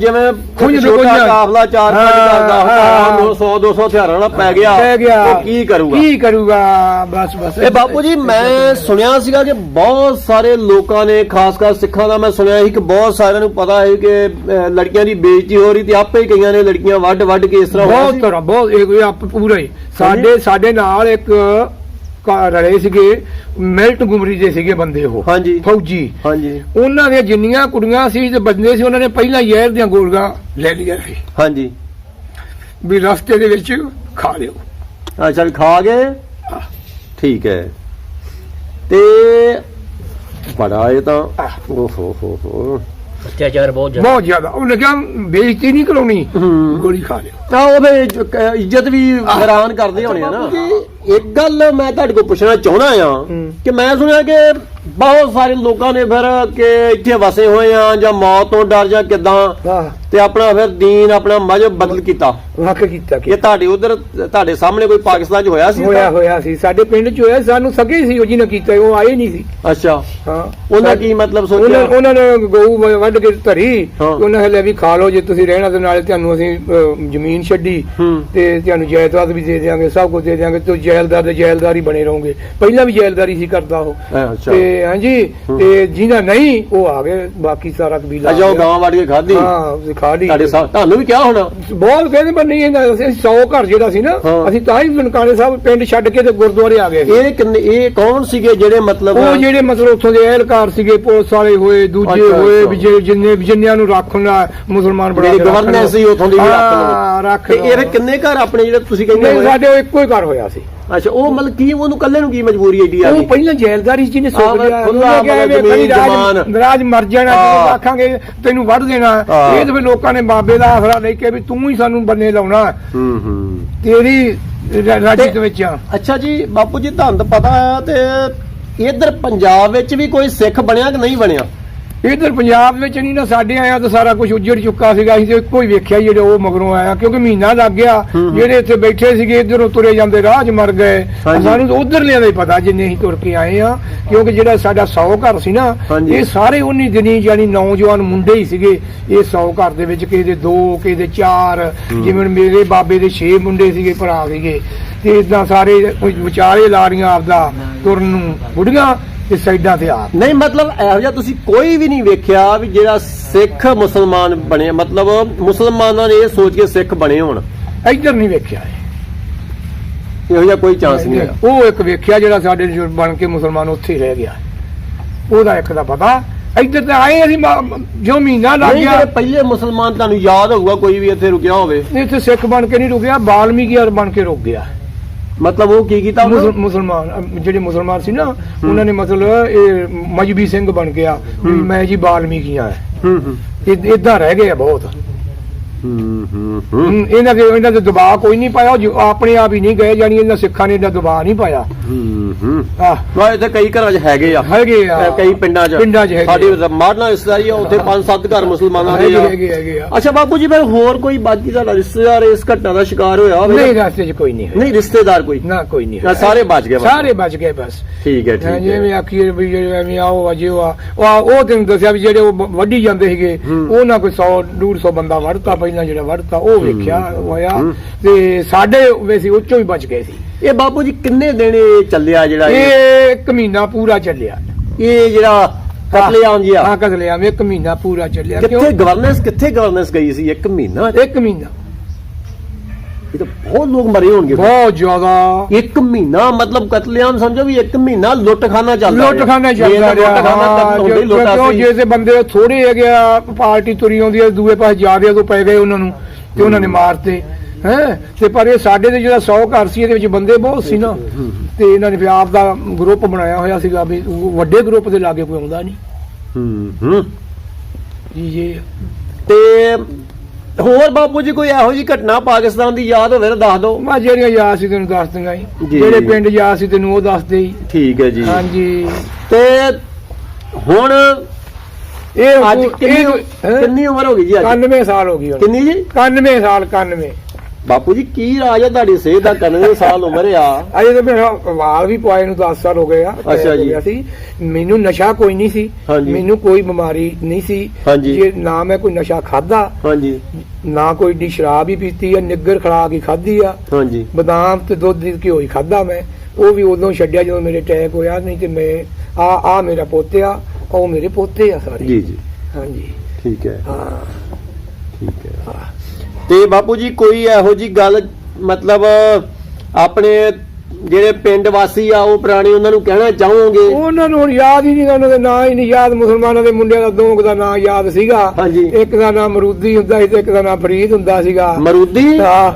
ਜਿਵੇਂ ਖੁੰਝ ਛੋਟਾ ਲੁਕੋਈਆਂ। ਕਾਫਲਾ ਚਾਰ ਪੰਜ ਹਾਂ, ਕਰਦਾ ਹਾਂ। 100 200 ਹਥਿਆਰਾਂ ਨਾਲ ਪੈ ਗਿਆ। ਪੈ ਗਿਆ। ਉਹ ਕੀ ਕਰੂਗਾ? ਕੀ ਕਰੂਗਾ? ਬਸ ਬਸ। ਇਹ ਬਾਪੂ ਜੀ ਮੈਂ ਸੁਣਿਆ ਸੀਗਾ ਕਿ ਬਹੁਤ ਸਾਰੇ ਲੋਕਾਂ ਨੇ ਖਾਸ ਕਰ ਸਿੱਖਾਂ ਦਾ ਮੈਂ ਸੁਣਿਆ ਸੀ ਕਿ ਬਹੁਤ ਸਾਰਿਆਂ ਨੂੰ ਪਤਾ ਹੈ ਕਿ ਲੜਕੀਆਂ ਦੀ ਬੇਇੱਜ਼ਤੀ ਹੋ ਰਹੀ ਤੇ ਆਪੇ ਹੀ ਕਈਆਂ ਨੇ ਲੜਕੀਆਂ ਵੱਢ ਵੱਢ ਕੇ ਇਸ ਤਰ੍ਹਾਂ ਹੋਇਆ ਬਹੁਤ ਸੀ। ਤਰ੍ਹਾਂ ਬਹੁਤ ਇਹ ਕੋਈ ਆਪ ਪੂਰਾ ਸਾਡੇ ਸਾਡੇ ਨਾਲ ਇੱਕ ਘਰ ਰਲੇ ਸੀਗੇ ਮਿਲਟ ਗੁਮਰੀ ਦੇ ਸੀਗੇ ਬੰਦੇ ਉਹ। ਹਾਂਜੀ। ਫੌਜੀ। ਹਾਂਜੀ। ਉਹਨਾਂ ਦੀਆਂ ਜਿੰਨੀਆਂ ਕੁੜੀਆਂ ਸੀ ਤੇ ਬੰਦੇ ਸੀ ਉਹਨਾਂ ਨੇ ਪਹਿਲਾਂ ਜ਼ਹਿਰ ਦੀਆਂ ਗੋਲੀਆਂ ਲੈ ਲਈਆਂ ਸੀ। ਹਾਂਜੀ। ਵੀ ਰਸਤੇ ਦੇ ਵਿੱਚ ਖਾ ਲਿਓ। ਅੱਛਾ ਵੀ ਖਾ ਗਏ? ਠੀਕ ਹੈ। ਤੇ ਬੜਾ ਇਹ ਤਾਂ ਓਹ ਹੋ ਹੋ ਹੋ। ਅਤਿਆਚਾਰ ਬਹੁਤ ਜ਼ਿਆਦਾ। ਬਹੁਤ ਜ਼ਿਆਦਾ। ਉਹਨੇ ਕਿਹਾ ਬੇਇੱਜ਼ਤੀ ਨਹੀਂ ਕਰਾਉਣੀ ਹੂੰ। ਗੋਲੀ ਖਾ ਲਿਓ। ਤਾਂ ਉਹਦੇ ਕ- ਇੱਜ਼ਤ ਵੀ ਹੈਰਾਨ ਕਰਦੇ ਹੋਣੇ ਆ ਨਾ। ਇੱਕ ਗੱਲ ਮੈਂ ਤੁਹਾਡੇ ਕੋਲ ਪੁੱਛਣਾ ਚਾਹੁੰਦਾ ਆ ਹੂੰ। ਕਿ ਮੈਂ ਸੁਣਿਆ ਕਿ ਬਹੁਤ ਸਾਰੇ ਲੋਕਾਂ ਨੇ ਫਿਰ ਕਿ ਇੱਥੇ ਵਸੇ ਹੋਏ ਆ ਜਾਂ ਮੌਤ ਤੋਂ ਡਰ ਜਾਂ ਕਿਦਾਂ ਤੇ ਆਪਣਾ ਫਿਰ ਦੀਨ ਆਪਣਾ ਮਜ਼ਹਬ ਬਦਲ ਕੀਤਾ। ਵਾਕ ਕੀਤਾ ਕਿ ਇਹ ਤੁਹਾਡੇ ਉਧਰ ਤੁਹਾਡੇ ਸਾਹਮਣੇ ਕੋਈ ਪਾਕਿਸਤਾਨ 'ਚ ਹੋਇਆ ਸੀ ਹੋਇਆ ਹੋਇਆ ਸੀ। ਸਾਡੇ ਪਿੰਡ ਚ ਹੋਇਆ ਸਾਨੂੰ ਸਕੇ ਸੀ ਉਹ ਜਿਹਨੇ ਕੀਤਾ ਉਹ ਆਏ ਨਹੀਂ ਸੀ। ਅੱਛਾ। ਹਾਂ। ਉਹਨਾਂ ਕੀ ਮਤਲਬ ਸੋਚਿਆ? ਉਹਨਾਂ ਨੇ ਗਊ ਵੱਢ ਕੇ ਧਰੀ। ਉਹਨਾਂ ਹਲੇ ਵੀ ਖਾ ਲਓ ਜੇ ਤੁਸੀਂ ਰਹਿਣਾ ਤੇ ਨਾਲੇ ਤੁਹਾਨੂੰ ਅਸੀਂ ਜ਼ਮੀਨ ਛੱਡੀ ਤੇ ਤੁਹਾਨੂੰ ਜਾਇਦਾਦ ਵੀ ਦੇ ਦਿਆਂਗੇ ਸਭ ਕੁਝ ਦੇ ਦਿਆਂਗੇ ਤੇ ਜੈਲਦਾਰ ਦੇ ਜੈਲਦਾਰ ਹੀ ਬਣੇ ਰਹੋਗੇ। ਪਹਿਲਾਂ ਵੀ ਜੈਲਦਾਰੀ ਸੀ ਕਰਦਾ ਉਹ। ਅੱਛਾ। ਤੇ ਹਾਂਜੀ ਤੇ ਜਿਹਦਾ ਨਹੀਂ ਉਹ ਆ ਗਏ ਬਾਕੀ ਸਾਰਾ ਕਬੀਲਾ ਆ ਉਹ। ਗਾਂ ਵੜ ਕੇ ਖਾਧੀ ਹਾਂ ਅਸੀਂ ਖਾ ਲਈ ਤੁਹਾਡੇ ਸਾਹ ਤੁਹਾਨੂੰ ਵੀ ਕਿਹਾ ਹੋਣਾ ਬਹੁਤ ਕਹਿੰਦੇ ਪਰ ਨਹੀਂ ਇਹਨਾਂ ਅਸੀਂ 100 ਘਰ ਜਿਹੜਾ ਸੀ ਨਾ। ਅਸੀਂ ਤਾਂ ਹੀ ਨਨਕਾਣੇ ਸਾਹਿਬ ਪਿੰਡ ਛੱਡ ਕੇ ਤੇ ਗੁਰਦੁਆਰੇ ਆ ਗਏ। ਇਹ ਕਿੰਨੇ ਇਹ ਕੌਣ ਸੀਗੇ ਜਿਹੜੇ ਮਤਲਬ ਉਹ ਜਿਹੜੇ ਮਤਲਬ ਉੱਥੋਂ ਦੇ ਅਹਿਲਕਾਰ ਸੀਗੇ ਪੁਲਿਸ ਵਾਲੇ ਹੋਏ ਦੂਜੇ ਹੋਏ। ਵੀ ਜਿੰਨੇ ਜਿੰਨਿਆਂ ਨੂੰ ਰੱਖਣਾ ਮੁਸਲਮਾਨ ਬਣਾ ਕੇ ਲਓ। ਸੀ ਉੱਥੋਂ ਦੀ ਰੱਖ ਲਓ ਰੱਖ। ਇਹ ਕਿੰਨੇ ਘਰ ਆਪਣੇ ਜਿਹੜੇ ਤੁਸੀਂ ਕਹਿੰਦੇ? ਸਾਡੇ ਇੱਕੋ ਹੀ ਘਰ ਹੋਇਆ ਸੀ ਅੱਛਾ ਉਹ ਮਤਲਬ ਕੀ ਉਹਨੂੰ ਕੱਲੇ ਨੂੰ ਕੀ ਮਜਬੂਰੀ ਏਡੀ ਆ ਉਹ ਗਈ? ਪਹਿਲਾਂ ਜੈਲਦਾਰੀ ਸੀ ਨੇ ਆਹ, ਸੋਚ ਲਿਆ ਖੁੱਲ੍ਹਾ ਉਹਨੇ ਕਿਹਾ ਵੀ ਰਾਜ ਜ਼ਮੀਨ, ਰਾਜ ਮਰ ਜਾਣਾ ਹਾਂ। ਜਦੋਂ ਆਖਾਂਗੇ ਤੈਨੂੰ ਵੱਢ ਦੇਣਾ ਹਾਂ। ਇਹ ਤਾਂ ਫਿਰ ਲੋਕਾਂ ਨੇ ਬਾਬੇ ਦਾ ਆਸਰਾ ਲੈ ਕੇ ਵੀ ਤੂੰ ਹੀ ਸਾਨੂੰ ਬੰਨੇ ਲਾਉਣਾ। ਹੂੰ ਹੂੰ। ਤੇਰੀ ਰਾ- ਰਾਜੀ ਤੇ- ਦੇ ਵਿੱਚ ਆ। ਅੱਛਾ ਜੀ ਬਾਪੂ ਜੀ ਤੁਹਾਨੂੰ ਤਾਂ ਪਤਾ ਆ ਤੇ ਇਧਰ ਪੰਜਾਬ ਵਿੱਚ ਵੀ ਕੋਈ ਸਿੱਖ ਬਣਿਆ ਕਿ ਨਹੀਂ ਬਣਿਆ? ਇਧਰ ਪੰਜਾਬ ਵਿੱਚ ਨਹੀਂ ਨਾ ਸਾਡੇ ਆਇਆ ਤਾਂ ਸਾਰਾ ਕੁਝ ਉੱਜੜ ਚੁੱਕਾ ਸੀਗਾ। ਅਸੀਂ ਤੇ ਇੱਕੋ ਹੀ ਵੇਖਿਆ ਜਿਹੜੇ ਉਹ ਮਗਰੋਂ ਆਇਆ ਕਿਉਂਕਿ ਮਹੀਨਾ ਲੱਗ ਗਿਆ। ਜਿਹੜੇ ਇੱਥੇ ਬੈਠੇ ਸੀਗੇ ਇਧਰੋਂ ਤੁਰੇ ਜਾਂਦੇ ਰਾਹ 'ਚ ਮਰ ਗਏ। ਸਾਨੂੰ ਤਾਂ ਉਧਰਲਿਆਂ ਦਾ ਹੀ ਪਤਾ ਜਿੰਨੇ ਅਸੀਂ ਤੁਰ ਕੇ ਆਏ ਆ ਕਿਉਂਕਿ ਜਿਹੜਾ ਸਾਡਾ 100 ਘਰ ਸੀ ਨਾ। ਇਹ ਸਾਰੇ ਉਨੀ ਦਿਨੀ ਯਾਨੀ ਨੌਜਵਾਨ ਮੁੰਡੇ ਹੀ ਸੀਗੇ। ਇਹ 100 ਘਰ ਦੇ ਵਿੱਚ ਕਿਸੇ ਦੇ 2 ਕਿਸੇ ਦੇ 4 ਜਿਵੇਂ ਮੇਰੇ ਬਾਬੇ ਦੇ 6 ਮੁੰਡੇ ਸੀਗੇ ਭਰਾ ਸੀਗੇ। ਤੇ ਇਦਾਂ ਸਾਰੇ ਕੋਈ ਵਿਚਾਰੇ ਲਾਰੀਆਂ ਆਪਦਾ ਤੁਰਨ ਨੂੰ। ਬੁੜੀਆਂ ਤੇ ਸਾਈਡਾਂ ਤੇ ਆਪ ਨਹੀਂ ਮਤਲਬ ਇਹੋ ਜਿਹਾ ਤੁਸੀਂ ਕੋਈ ਵੀ ਨਹੀਂ ਵੇਖਿਆ ਵੀ ਜਿਹੜਾ ਸਿੱਖ ਮੁਸਲਮਾਨ ਬਣੇ ਮਤਲਬ ਮੁਸਲਮਾਨਾਂ ਨੇ ਇਹ ਸੋਚ ਕੇ ਸਿੱਖ ਬਣੇ ਹੋਣ। ਇੱਧਰ ਨਹੀਂ ਵੇਖਿਆ ਇਹ। ਜਿਹਾ ਕੋਈ ਚਾਂਸ ਨਹੀਂ ਹੈ। ਉਹ ਇੱਕ ਵੇਖਿਆ ਜਿਹੜਾ ਸਾਡੇ ਬਣ ਕੇ ਮੁਸਲਮਾਨ ਉੱਥੇ ਹੀ ਰਹਿ ਗਿਆ। ਉਹਦਾ ਇੱਕ ਦਾ ਪਤਾ। ਇੱਧਰ ਤਾਂ ਆਏ ਅਸੀਂ ਜੋ ਮਹੀਨਾ ਲੱਗ ਗਿਆ। ਜਿਹੜੇ ਪਹਿਲੇ ਮੁਸਲਮਾਨ ਤੁਹਾਨੂੰ ਯਾਦ ਹੋਊਗਾ ਕੋਈ ਵੀ ਇੱਥੇ ਰੁਕਿਆ ਹੋਵੇ। ਇੱਥੇ ਸਿੱਖ ਬਣ ਕੇ ਨਹੀਂ ਰੁਕਿਆ ਬਾਲਮੀਕੀ ਬਣ ਕੇ ਰੁਕ ਗਿਆ। ਮਤਲਬ ਉਹ ਕੀ ਕੀਤਾ ਮੁਸਲ-? ਮੁਸਲਮਾਨ ਅਮ, ਜਿਹੜੇ ਮੁਸਲਮਾਨ ਸੀ ਨਾ ਉਹਨਾਂ ਨੇ ਮਤਲਬ ਇਹ ਮਜਬੀ ਸਿੰਘ ਬਣ ਗਿਆ ਵੀ। ਮੈਂ ਜੀ ਬਾਲਮੀਕੀਆਂ ਹੈ ਹੂੰ ਹੂੰ ਇਦਾਂ ਰਹਿ ਗਏ ਆ ਬਹੁਤ ਹੂੰ ਹੂੰ ਹੂੰ। ਹਮ, ਇਹਨਾਂ ਦੇ ਇਹਨਾਂ ਦੇ ਦਬਾਅ ਕੋਈ ਨਹੀਂ ਪਾਇਆ ਉਹ ਜੋ ਆਪਣੇ ਆਪ ਹੀ ਨਹੀਂ ਗਏ ਜਾਨੀ ਇਹਨਾਂ ਸਿੱਖਾਂ ਨੇ ਇਹਦਾ ਦਬਾਅ ਨਹੀਂ ਪਾਇਆ। ਹੂੰ ਹੂੰ। ਆਹ। ਵਾ ਇੱਥੇ ਕਈ ਘਰਾਂ 'ਚ ਹੈਗੇ ਆ। ਹੈਗੇ ਆ। ਅਹ ਕਈ ਪਿੰਡਾਂ 'ਚ। ਪਿੰਡਾਂ 'ਚ ਹੈਗੇ ਸਾਡੀ ਮਾਰਨਾ ਰਿਸ਼ਤੇਦਾਰੀ ਆ ਉੱਥੇ ਪੰਜ ਸੱਤ ਘਰ ਮੁਸਲਮਾਨਾਂ ਦੇ ਹੈਗੇ ਆ। ਹੈਗੇ ਹੈਗੇ ਆ। ਅੱਛਾ ਬਾਪੂ ਜੀ ਫਿਰ ਹੋਰ ਕੋਈ ਬਾਕੀ ਦਾ ਰਿਸ਼ਤੇਦਾਰ ਇਸ ਘਟਨਾ ਦਾ ਸ਼ਿਕਾਰ ਹੋਇਆ ਹੋਵੇ? ਨਹੀਂ ਰਸਤੇ 'ਚ ਕੋਈ ਨਹੀਂ। ਨਹੀਂ ਰਿਸ਼ਤੇਦਾਰ ਕੋਈ? ਨਾ ਕੋਈ ਨਹੀਂ ਹੋਇਆ। ਸਾਰੇ ਬਚ ਗਏ। ਸਾਰੇ ਬਚ ਗਏ ਬਸ। ਠੀਕ ਹੈ ਠੀਕ ਜਿਵੇਂ ਹੈ। ਆਖੀਏ ਵੀ ਜਿਹੜੇ ਐਵੇਂ ਆਓ ਅਜੇ ਆ। ਉਹ ਆ- ਉਹ ਤੈਨੂੰ ਦੱਸਿਆ ਵੀ ਜਿਹੜੇ ਉਹ ਬ- ਵੱਢੀ ਜਾਂਦੇ ਸੀਗੇ ਹੂੰ। ਉਹਨਾਂ ਕੋਈ 100 150 ਬੰਦਾ ਵੜਤਾ ਪਹਿਲਾਂ ਜਿਹੜਾ ਵੜਤਾ ਉਹ ਵੇਖਿਆ ਹੋਇਆ। ਤੇ ਸਾਡੇ ਵੈਸੇ ਉੱਚੋਂ ਹੀ ਬਚ ਗਏ ਸੀ। ਇਹ ਬਾਪੂ ਜੀ ਕਿੰਨੇ ਦਿਨ ਇਹ ਚੱਲਿਆ ਜਿਹੜਾ ਇਹ? ਇੱਕ ਮਹੀਨਾ ਪੂਰਾ ਚੱਲਿਆ। ਇਹ ਜਿਹੜਾ ਕਤਲੇਆਮ ਜੀ ਆ ਹਾਂ ਕਤਲੇਆਮ ਇੱਕ ਮਹੀਨਾ ਪੂਰਾ ਚੱਲਿਆ ਕਿੱਥੇ ਗਵਰਨੈਂਸ ਕਿੱਥੇ ਗਵਰਨੈਂਸ ਗਈ ਸੀ ਇੱਕ ਮਹੀਨਾ? ਇੱਕ ਮਹੀਨਾ। ਇਹ ਤਾਂ ਬਹੁਤ ਲੋਕ ਮਰੇ ਹੋਣਗੇ। ਬਹੁਤ ਜ਼ਿਆਦਾ। ਇੱਕ ਮਹੀਨਾ ਮਤਲਬ ਕਤਲੇਆਮ ਸਮਝੋ ਵੀ ਇੱਕ ਮਹੀਨਾ ਲੁੱਟਖਾਨਾ ਚੱਲਦਾ ਲੁੱਟ ਖਾਣਾ ਚੱਲਦਾ ਰਿਹਾ ਲੁੱਟਖਾਨਾ ਤੱਕ ਹੁੰਦੀ ਲੁੱਟਾ ਸੀ ਜੇ ਤੇ ਬੰਦੇ ਥੋੜੇ ਹੈਗੇ ਆ ਪਾਰਟੀ ਤੁਰੀ ਆਉਂਦੀ ਹੈ ਦੂਏ ਪਾਸੇ ਜ਼ਿਆਦੇ ਉਦੋਂ ਪੈ ਗਏ ਉਹਨਾਂ ਨੂੰ ਤੇ ਉਹਨਾਂ ਨੇ ਮਾਰਤੇ ਹੈ? ਤੇ ਪਰ ਇਹ ਸਾਡੇ ਦੇ ਜਿਹੜਾ 100 ਘਰ ਸੀ ਇਹਦੇ ਵਿੱਚ ਬੰਦੇ ਬਹੁਤ ਸੀ ਨਾ। ਤੇ ਇਹਨਾਂ ਨੇ ਫਿਰ ਆਪ ਦਾ ਗਰੁੱਪ ਬਣਾਇਆ ਹੋਇਆ ਸੀਗਾ ਵੀ ਵੱਡੇ ਗਰੁੱਪ ਦੇ ਲਾਗੇ ਕੋਈ ਆਉਂਦਾ ਨਹੀਂ। ਹੂੰ ਹੂੰ। ਜੀ ਜੀ। ਤੇ ਹੋਰ ਬਾਪੂ ਜੀ ਕੋਈ ਇਹੋ ਜੀ ਘਟਨਾ ਪਾਕਿਸਤਾਨ ਦੀ ਯਾਦ ਹੋਵੇ ਤਾਂ ਦੱਸ ਦਿਓ। ਮੈਂ ਜਿਹੜੀਆਂ ਯਾਦ ਸੀ ਤੈਨੂੰ ਦੱਸ ਦਿੰਗਾ ਜੀ। ਜੀ। ਜਿਹੜੇ ਪਿੰਡ ਯਾਦ ਸੀ ਤੈਨੂੰ ਉਹ ਦੱਸ ਦੇ ਜੀ ਠੀਕ ਹੈ ਜੀ। ਹਾਂਜੀ। ਤੇ ਹੁਣ ਇਹ ਅੱਜ ਕਿੰਨੀ ਉਮਰ ਹੋ ਗਈ ਜੀ ਅੱਜ? 91 ਸਾਲ ਹੋ ਗਈ ਹੁਣ। ਕਿੰਨੀ ਜੀ? 91 ਸਾਲ 91 ਬਾਪੂ ਜੀ ਕੀ ਰਾਜ ਹੈ ਤੁਹਾਡੀ? ਸਿਹਤ ਦਾ 91 ਸਾਲ ਉਮਰ ਆ? ਅਜੇ ਤਾਂ ਮੇਰਾ ਵਾਲ ਵੀ ਪਵਾਏ ਨੂੰ 10 ਸਾਲ ਹੋ ਗਏ ਆ ਅੱਛਾ ਜੀ। ਹੋ ਗਿਆ ਸੀ। ਮੈਨੂੰ ਨਸ਼ਾ ਕੋਈ ਨਹੀਂ ਸੀ। ਹਾਂਜੀ। ਮੈਨੂੰ ਕੋਈ ਬਿਮਾਰੀ ਨਹੀਂ ਸੀ। ਹਾਂਜੀ। ਜੇ ਨਾ ਮੈਂ ਕੋਈ ਨਸ਼ਾ ਖਾਦਾ ਹਾਂਜੀ। ਨਾ ਕੋਈ ਡੀ ਸ਼ਰਾਬ ਹੀ ਪੀਤੀ ਆ ਨਿੱਗਰ ਖਰਾਕ ਹੀ ਖਾਦੀ ਆ। ਹਾਂਜੀ। ਬਦਾਮ ਤੇ ਦੁੱਧ ਦੀ ਘਿਓ ਹੀ ਖਾਦਾ ਮੈਂ। ਉਹ ਵੀ ਉਦੋਂ ਛੱਡਿਆ ਜਦੋਂ ਮੇਰੇ ਅਟੈਕ ਹੋਇਆ ਨਹੀਂ ਤੇ ਮੈਂ ਆ ਆ ਮੇਰਾ ਪੋਤਿਆ ਉਹ ਮੇਰੇ ਪੋਤੇ ਆ ਸਾਰੇ। ਜੀ ਜੀ। ਹਾਂਜੀ। ਠੀਕ ਹੈ। ਹਾਂ। ਠੀਕ ਹੈ। ਤੇ ਬਾਪੂ ਜੀ ਕੋਈ ਇਹੋ ਜੀ ਗੱਲ ਮਤਲਬ ਆਪਣੇ ਜਿਹੜੇ ਪਿੰਡ ਵਾਸੀ ਆ ਉਹ ਪੁਰਾਣੇ ਉਹਨਾਂ ਨੂੰ ਕਹਿਣਾ ਚਾਹੋਗੇ? ਉਹਨਾਂ ਨੂੰ ਹੁਣ ਯਾਦ ਹੀ ਨਹੀਂ ਉਹਨਾਂ ਦੇ ਨਾਂ ਹੀ ਨਹੀਂ ਯਾਦ। ਮੁਸਲਮਾਨਾਂ ਦੇ ਮੁੰਡਿਆਂ ਦਾ ਦੋਂਗ ਦਾ ਨਾਂ ਯਾਦ ਸੀਗਾ। ਹਾਂਜੀ। ਇੱਕ ਦਾ ਨਾਂ ਮਰੂਦੀ ਹੁੰਦਾ ਸੀ ਤੇ ਇੱਕ ਦਾ ਨਾਂ ਫਰੀਦ ਹੁੰਦਾ ਸੀਗਾ। ਮਰੂਦੀ।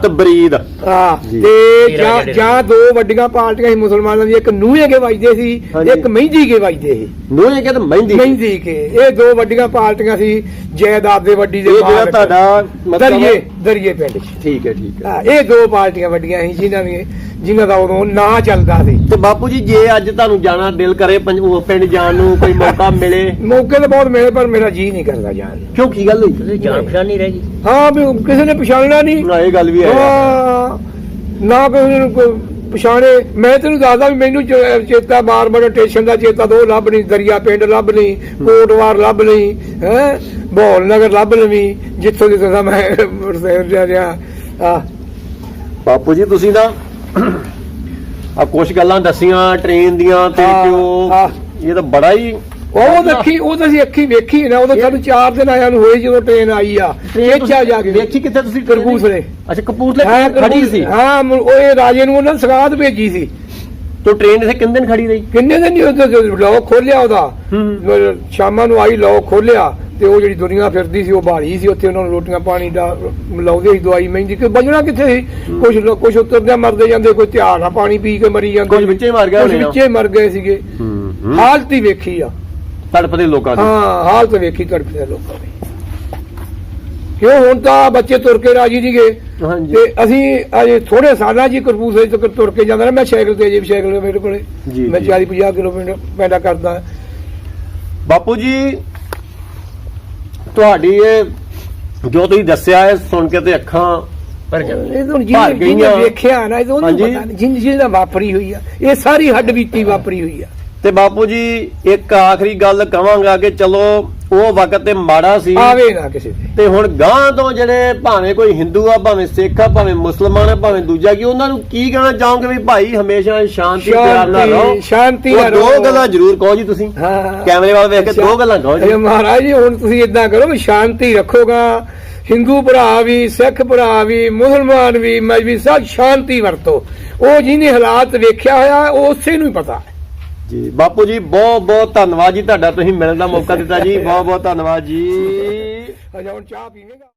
ਤੇ ਬਰੀਦ। ਹਾਂ। ਤੇ ਜਾਂ ਜਾਂ ਦੋ ਵੱਡੀਆਂ ਪਾਰਟੀਆਂ ਸੀ ਮੁਸਲਮਾਨਾਂ ਦੀ ਇੱਕ ਨੂਹੇ ਕੇ ਵੱਜਦੇ ਸੀ। ਇੱਕ ਮਹਿੰਦੀ ਕੇ ਵੱਜਦੇ ਸੀ। ਨੂੰਹ ਕਹਿੰਦੇ ਮਹਿੰਦੀ ਮਹਿੰਦੀ ਕੇ। ਇਹ ਦੋ ਵੱਡੀਆਂ ਪਾਰਟੀਆਂ ਸੀ ਜਾਇਦਾਦ ਦੇ ਵੱਡੀ ਦੇ ਇਹ ਜਿਹੜਾ। ਤੁਹਾਡਾ ਮਤਲਬ ਦਰਿਏ ਦਰਿਏ ਪਿੰਡ ਠੀਕ ਹੈ ਠੀਕ ਹੈ। ਹਾਂ, ਇਹ ਦੋ ਪਾਰਟੀਆਂ ਵੱਡੀਆਂ ਸੀ ਜਿਨ੍ਹਾਂ ਦੀ ਜਿਨ੍ਹਾਂ ਦਾ ਉਦੋਂ ਨਾਂ ਚੱਲਦਾ ਸੀ। ਤੇ ਬਾਪੂ ਜੀ ਜੇ ਅੱਜ ਤੁਹਾਨੂੰ ਜਾਣਾ ਦਿਲ ਕਰੇ ਪੰਜ- ਉਹ ਪਿੰਡ ਜਾਣ ਨੂੰ ਕੋਈ ਮੌਕਾ ਮਿਲੇ? ਮੌਕੇ ਤਾਂ ਬਹੁਤ ਮਿਲੇ ਪਰ ਮੇਰਾ ਜੀ ਨਹੀਂ ਕਰਦਾ ਜਾਣ ਨੂੰ। ਕਿਉਂ ਕੀ ਗੱਲ ਹੋਈ? ਤੁਸੀਂ ਜਾਣ ਪਛਾਣ ਨਹੀਂ ਰਹਿ ਗਈ ਹਾਂ ਵੀ ਕਿਸੇ ਨੇ ਪਛਾਣਨਾ ਨਹੀਂ। ਨਾ ਇਹ ਗੱਲ ਵੀ ਹੈ। ਹਾਂ, ਨਾ ਕਿਸੇ ਨੂੰ ਕੋਈ ਪਛਾਣੇ। ਮੈਂ ਤੈਨੂੰ ਦੱਸਦਾ ਵੀ ਮੈਨੂੰ ਚ- ਚੇਤਾ ਬਾਰ ਬਾਰ ਸਟੇਸ਼ਨ ਦਾ ਚੇਤਾ ਦੋ ਲੱਭ ਨਹੀਂ ਦਰਿਆ ਪਿੰਡ ਲੱਭ ਨਹੀਂ ਕੋਟਵਾਰ ਲੱਭ ਨਹੀਂ ਹੈ? ਬੋਲ ਨਗਰ ਲੱਭ ਲਵੀਂ ਜਿੱਥੋਂ ਦੀ ਤੁਸੀਂ ਮੈਂ ਮਰਸੇਰ ਜਾ ਰਿਹਾ। ਆ ਬਾਪੂ ਜੀ ਤੁਸੀਂ ਨਾ ਆ ਕੁਝ ਗੱਲਾਂ ਦੱਸੀਆਂ ਟ੍ਰੇਨ ਦੀਆਂ ਤੇ ਹਾਂ, ਹਾਂ। ਇਹ ਤਾਂ ਬੜਾ ਹੀ ਉਹ ਅੱਖੀ ਉਹ ਤਾਂ ਅਸੀਂ ਅੱਖੀ ਵੇਖੀ ਨਾ ਉਹ ਤਾਂ ਸਾਨੂੰ 4 ਦਿਨ ਆਇਆ ਨੂੰ ਹੋਏ ਜਦੋਂ ਟ੍ਰੇਨ ਆਈ ਆ। ਵੇਖਿਆ ਜਾ ਕੇ। ਵੇਖੀ ਕਿੱਥੇ ਤੁਸੀਂ ਕਰਬੂਸਲੇ ਅੱਛਾ ਕਪੂਰਥਲੇ ਹਾਂ ਖੜੀ ਸੀ। ਹਾਂ ਉਹ ਇਹ ਰਾਜੇ ਨੂੰ ਉਹਨਾਂ ਸਗਾਤ ਭੇਜੀ ਸੀ। ਤੋ ਟ੍ਰੇਨ ਇੱਥੇ ਕਿੰਨੇ ਦਿਨ ਖੜੀ ਰਹੀ? ਕਿੰਨੇ ਦਿਨ ਨਹੀਂ ਉਹਦੇ ਲੋਕ ਖੋਲਿਆ ਉਹਦਾ। ਹੂੰ। ਸ਼ਾਮਾਂ ਨੂੰ ਆਈ ਲੋਕ ਖੋਲਿਆ ਤੇ ਉਹ ਜਿਹੜੀ ਦੁਨੀਆ ਫਿਰਦੀ ਸੀ ਉਹ ਬਾਲੀ ਸੀ ਉੱਥੇ ਉਹਨਾਂ ਨੂੰ ਰੋਟੀਆਂ ਪਾਣੀ ਦਾ ਲਾਉਂਦੇ ਸੀ ਦਵਾਈ ਮਹਿੰਦੀ ਕਿ ਬਜਣਾ ਕਿੱਥੇ ਸੀ? ਕੁਝ ਕੁਝ ਉਤਰਦੇ ਮਰਦੇ ਜਾਂਦੇ ਕੋਈ ਧਿਆਨ ਨਾਲ ਪਾਣੀ ਪੀ ਕੇ ਮਰੀ ਜਾਂਦੇ ਕੁਝ ਵਿੱਚੇ ਮਰ ਗਏ ਕੁਝ। ਵਿੱਚੇ ਮਰ ਗਏ ਸੀਗੇ। ਹਾਲਤ ਹੀ ਵੇਖੀ ਆ। ਤੜਪਦੇ ਲੋਕਾਂ ਦੀ। ਹਾਂ ਹਾਲਤ ਵੇਖੀ ਤੜਫਦੇ ਲੋਕਾਂ ਦੀ। ਕਿਉਂ? ਹੁਣ ਤਾਂ ਬੱਚੇ ਤੁਰ ਕੇ ਰਾਜੀ ਨਹੀਂ ਗਏ ਤੇ ਅਸੀਂ ਅਜੇ ਥੋੜੇ ਸਾਲਾਂ ਜੀ ਕਰਪੂਸੇ ਤੱਕ ਤੁਰ ਕੇ ਜਾਂਦਾ ਰਿਹਾ। ਮੈਂ ਸਾਈਕਲ ਤੇ ਜੇ ਵੀ ਸਾਈਕਲ ਮੇਰੇ ਕੋਲੇ। ਮੈਂ ਜੀ। 40 50 ਕਿਲੋਮੀਟਰ ਪੈਦਾ ਕਰਦਾ। ਬਾਪੂ ਜੀ ਤੁਹਾਡੀ ਇਹ ਜੋ ਤੁਸੀਂ ਦੱਸਿਆ ਹੈ ਸੁਣ ਕੇ ਤੇ ਅੱਖਾਂ ਪਰ ਜਾ ਇਹ ਤਾਂ ਭਰ ਜਿਹਨੇ ਜਿਹਨੇ ਗਈਆਂ। ਵੇਖਿਆ ਨਾ ਇਹ ਤਾਂ ਉਹਨੂੰ ਹਾਂਜੀ। ਪਤਾ ਨਹੀਂ ਜਿੰਦ ਜਿਹਦਾ ਵਾਪਰੀ ਹੋਈ ਆ ਇਹ ਸਾਰੀ ਹੱਡ ਬੀਤੀ ਵਾਪਰੀ ਹੋਈ ਆ ਤੇ ਬਾਪੂ ਜੀ ਇੱਕ ਆਖਰੀ ਗੱਲ ਕਵਾਂਗਾ ਕਿ ਚਲੋ ਉਹ ਵਕਤ ਤੇ ਮਾੜਾ ਸੀ। ਆਵੇ ਨਾ ਕਿਸੇ ਤੇ। ਤੇ ਹੁਣ ਗਾਂ ਤੋਂ ਜਿਹੜੇ ਭਾਵੇਂ ਕੋਈ ਹਿੰਦੂ ਆ ਭਾਵੇਂ ਸਿੱਖ ਆ ਭਾਵੇਂ ਮੁਸਲਮਾਨ ਆ ਭਾਵੇਂ ਦੂਜਾ ਕੀ ਉਹਨਾਂ ਨੂੰ ਕੀ ਕਹਿਣਾ ਚਾਹੋਗੇ ਵੀ ਭਾਈ ਹਮੇਸ਼ਾ ਸ਼ਾਂਤੀ ਪਿਆਰ ਨਾਲ ਰਹੋ? ਸ਼ਾਂਤੀ ਨਾਲ ਦੋ ਰਹੋ। ਗੱਲਾਂ ਜ਼ਰੂਰ ਕਹੋ ਜੀ ਤੁਸੀਂ। ਹਾਂ। ਕੈਮਰੇ ਵੱਲ ਵੇਖ ਕੇ ਦੋ ਗੱਲਾਂ ਕਹੋ ਜੀ। ਮਹਾਰਾਜ ਜੀ ਹੁਣ ਤੁਸੀਂ ਇਦਾਂ ਕਰੋ ਵੀ ਸ਼ਾਂਤੀ ਰੱਖੋਗਾ। ਹਿੰਦੂ ਭਰਾ ਵੀ ਸਿੱਖ ਭਰਾ ਵੀ ਮੁਸਲਮਾਨ ਵੀ ਮਜਬੀ ਸਭ ਸ਼ਾਂਤੀ ਵਰਤੋ। ਉਹ ਜਿਹਨੇ ਹਾਲਾਤ ਵੇਖਿਆ ਹੋਇਆ ਉਸੇ ਨੂੰ ਹੀ ਪਤਾ। ਜੀ ਬਾਪੂ ਜੀ ਬਹੁਤ ਬਹੁਤ ਧੰਨਵਾਦ ਜੀ ਤੁਹਾਡਾ। ਤੁਸੀਂ ਮਿਲਣ ਦਾ ਮੌਕਾ ਦਿੱਤਾ ਜੀ। ਬਹੁਤ ਬਹੁਤ ਧੰਨਵਾਦ ਜੀ। ਅਜਾ ਹੁਣ ਚਾਹ ਪੀਵੇਂਗਾ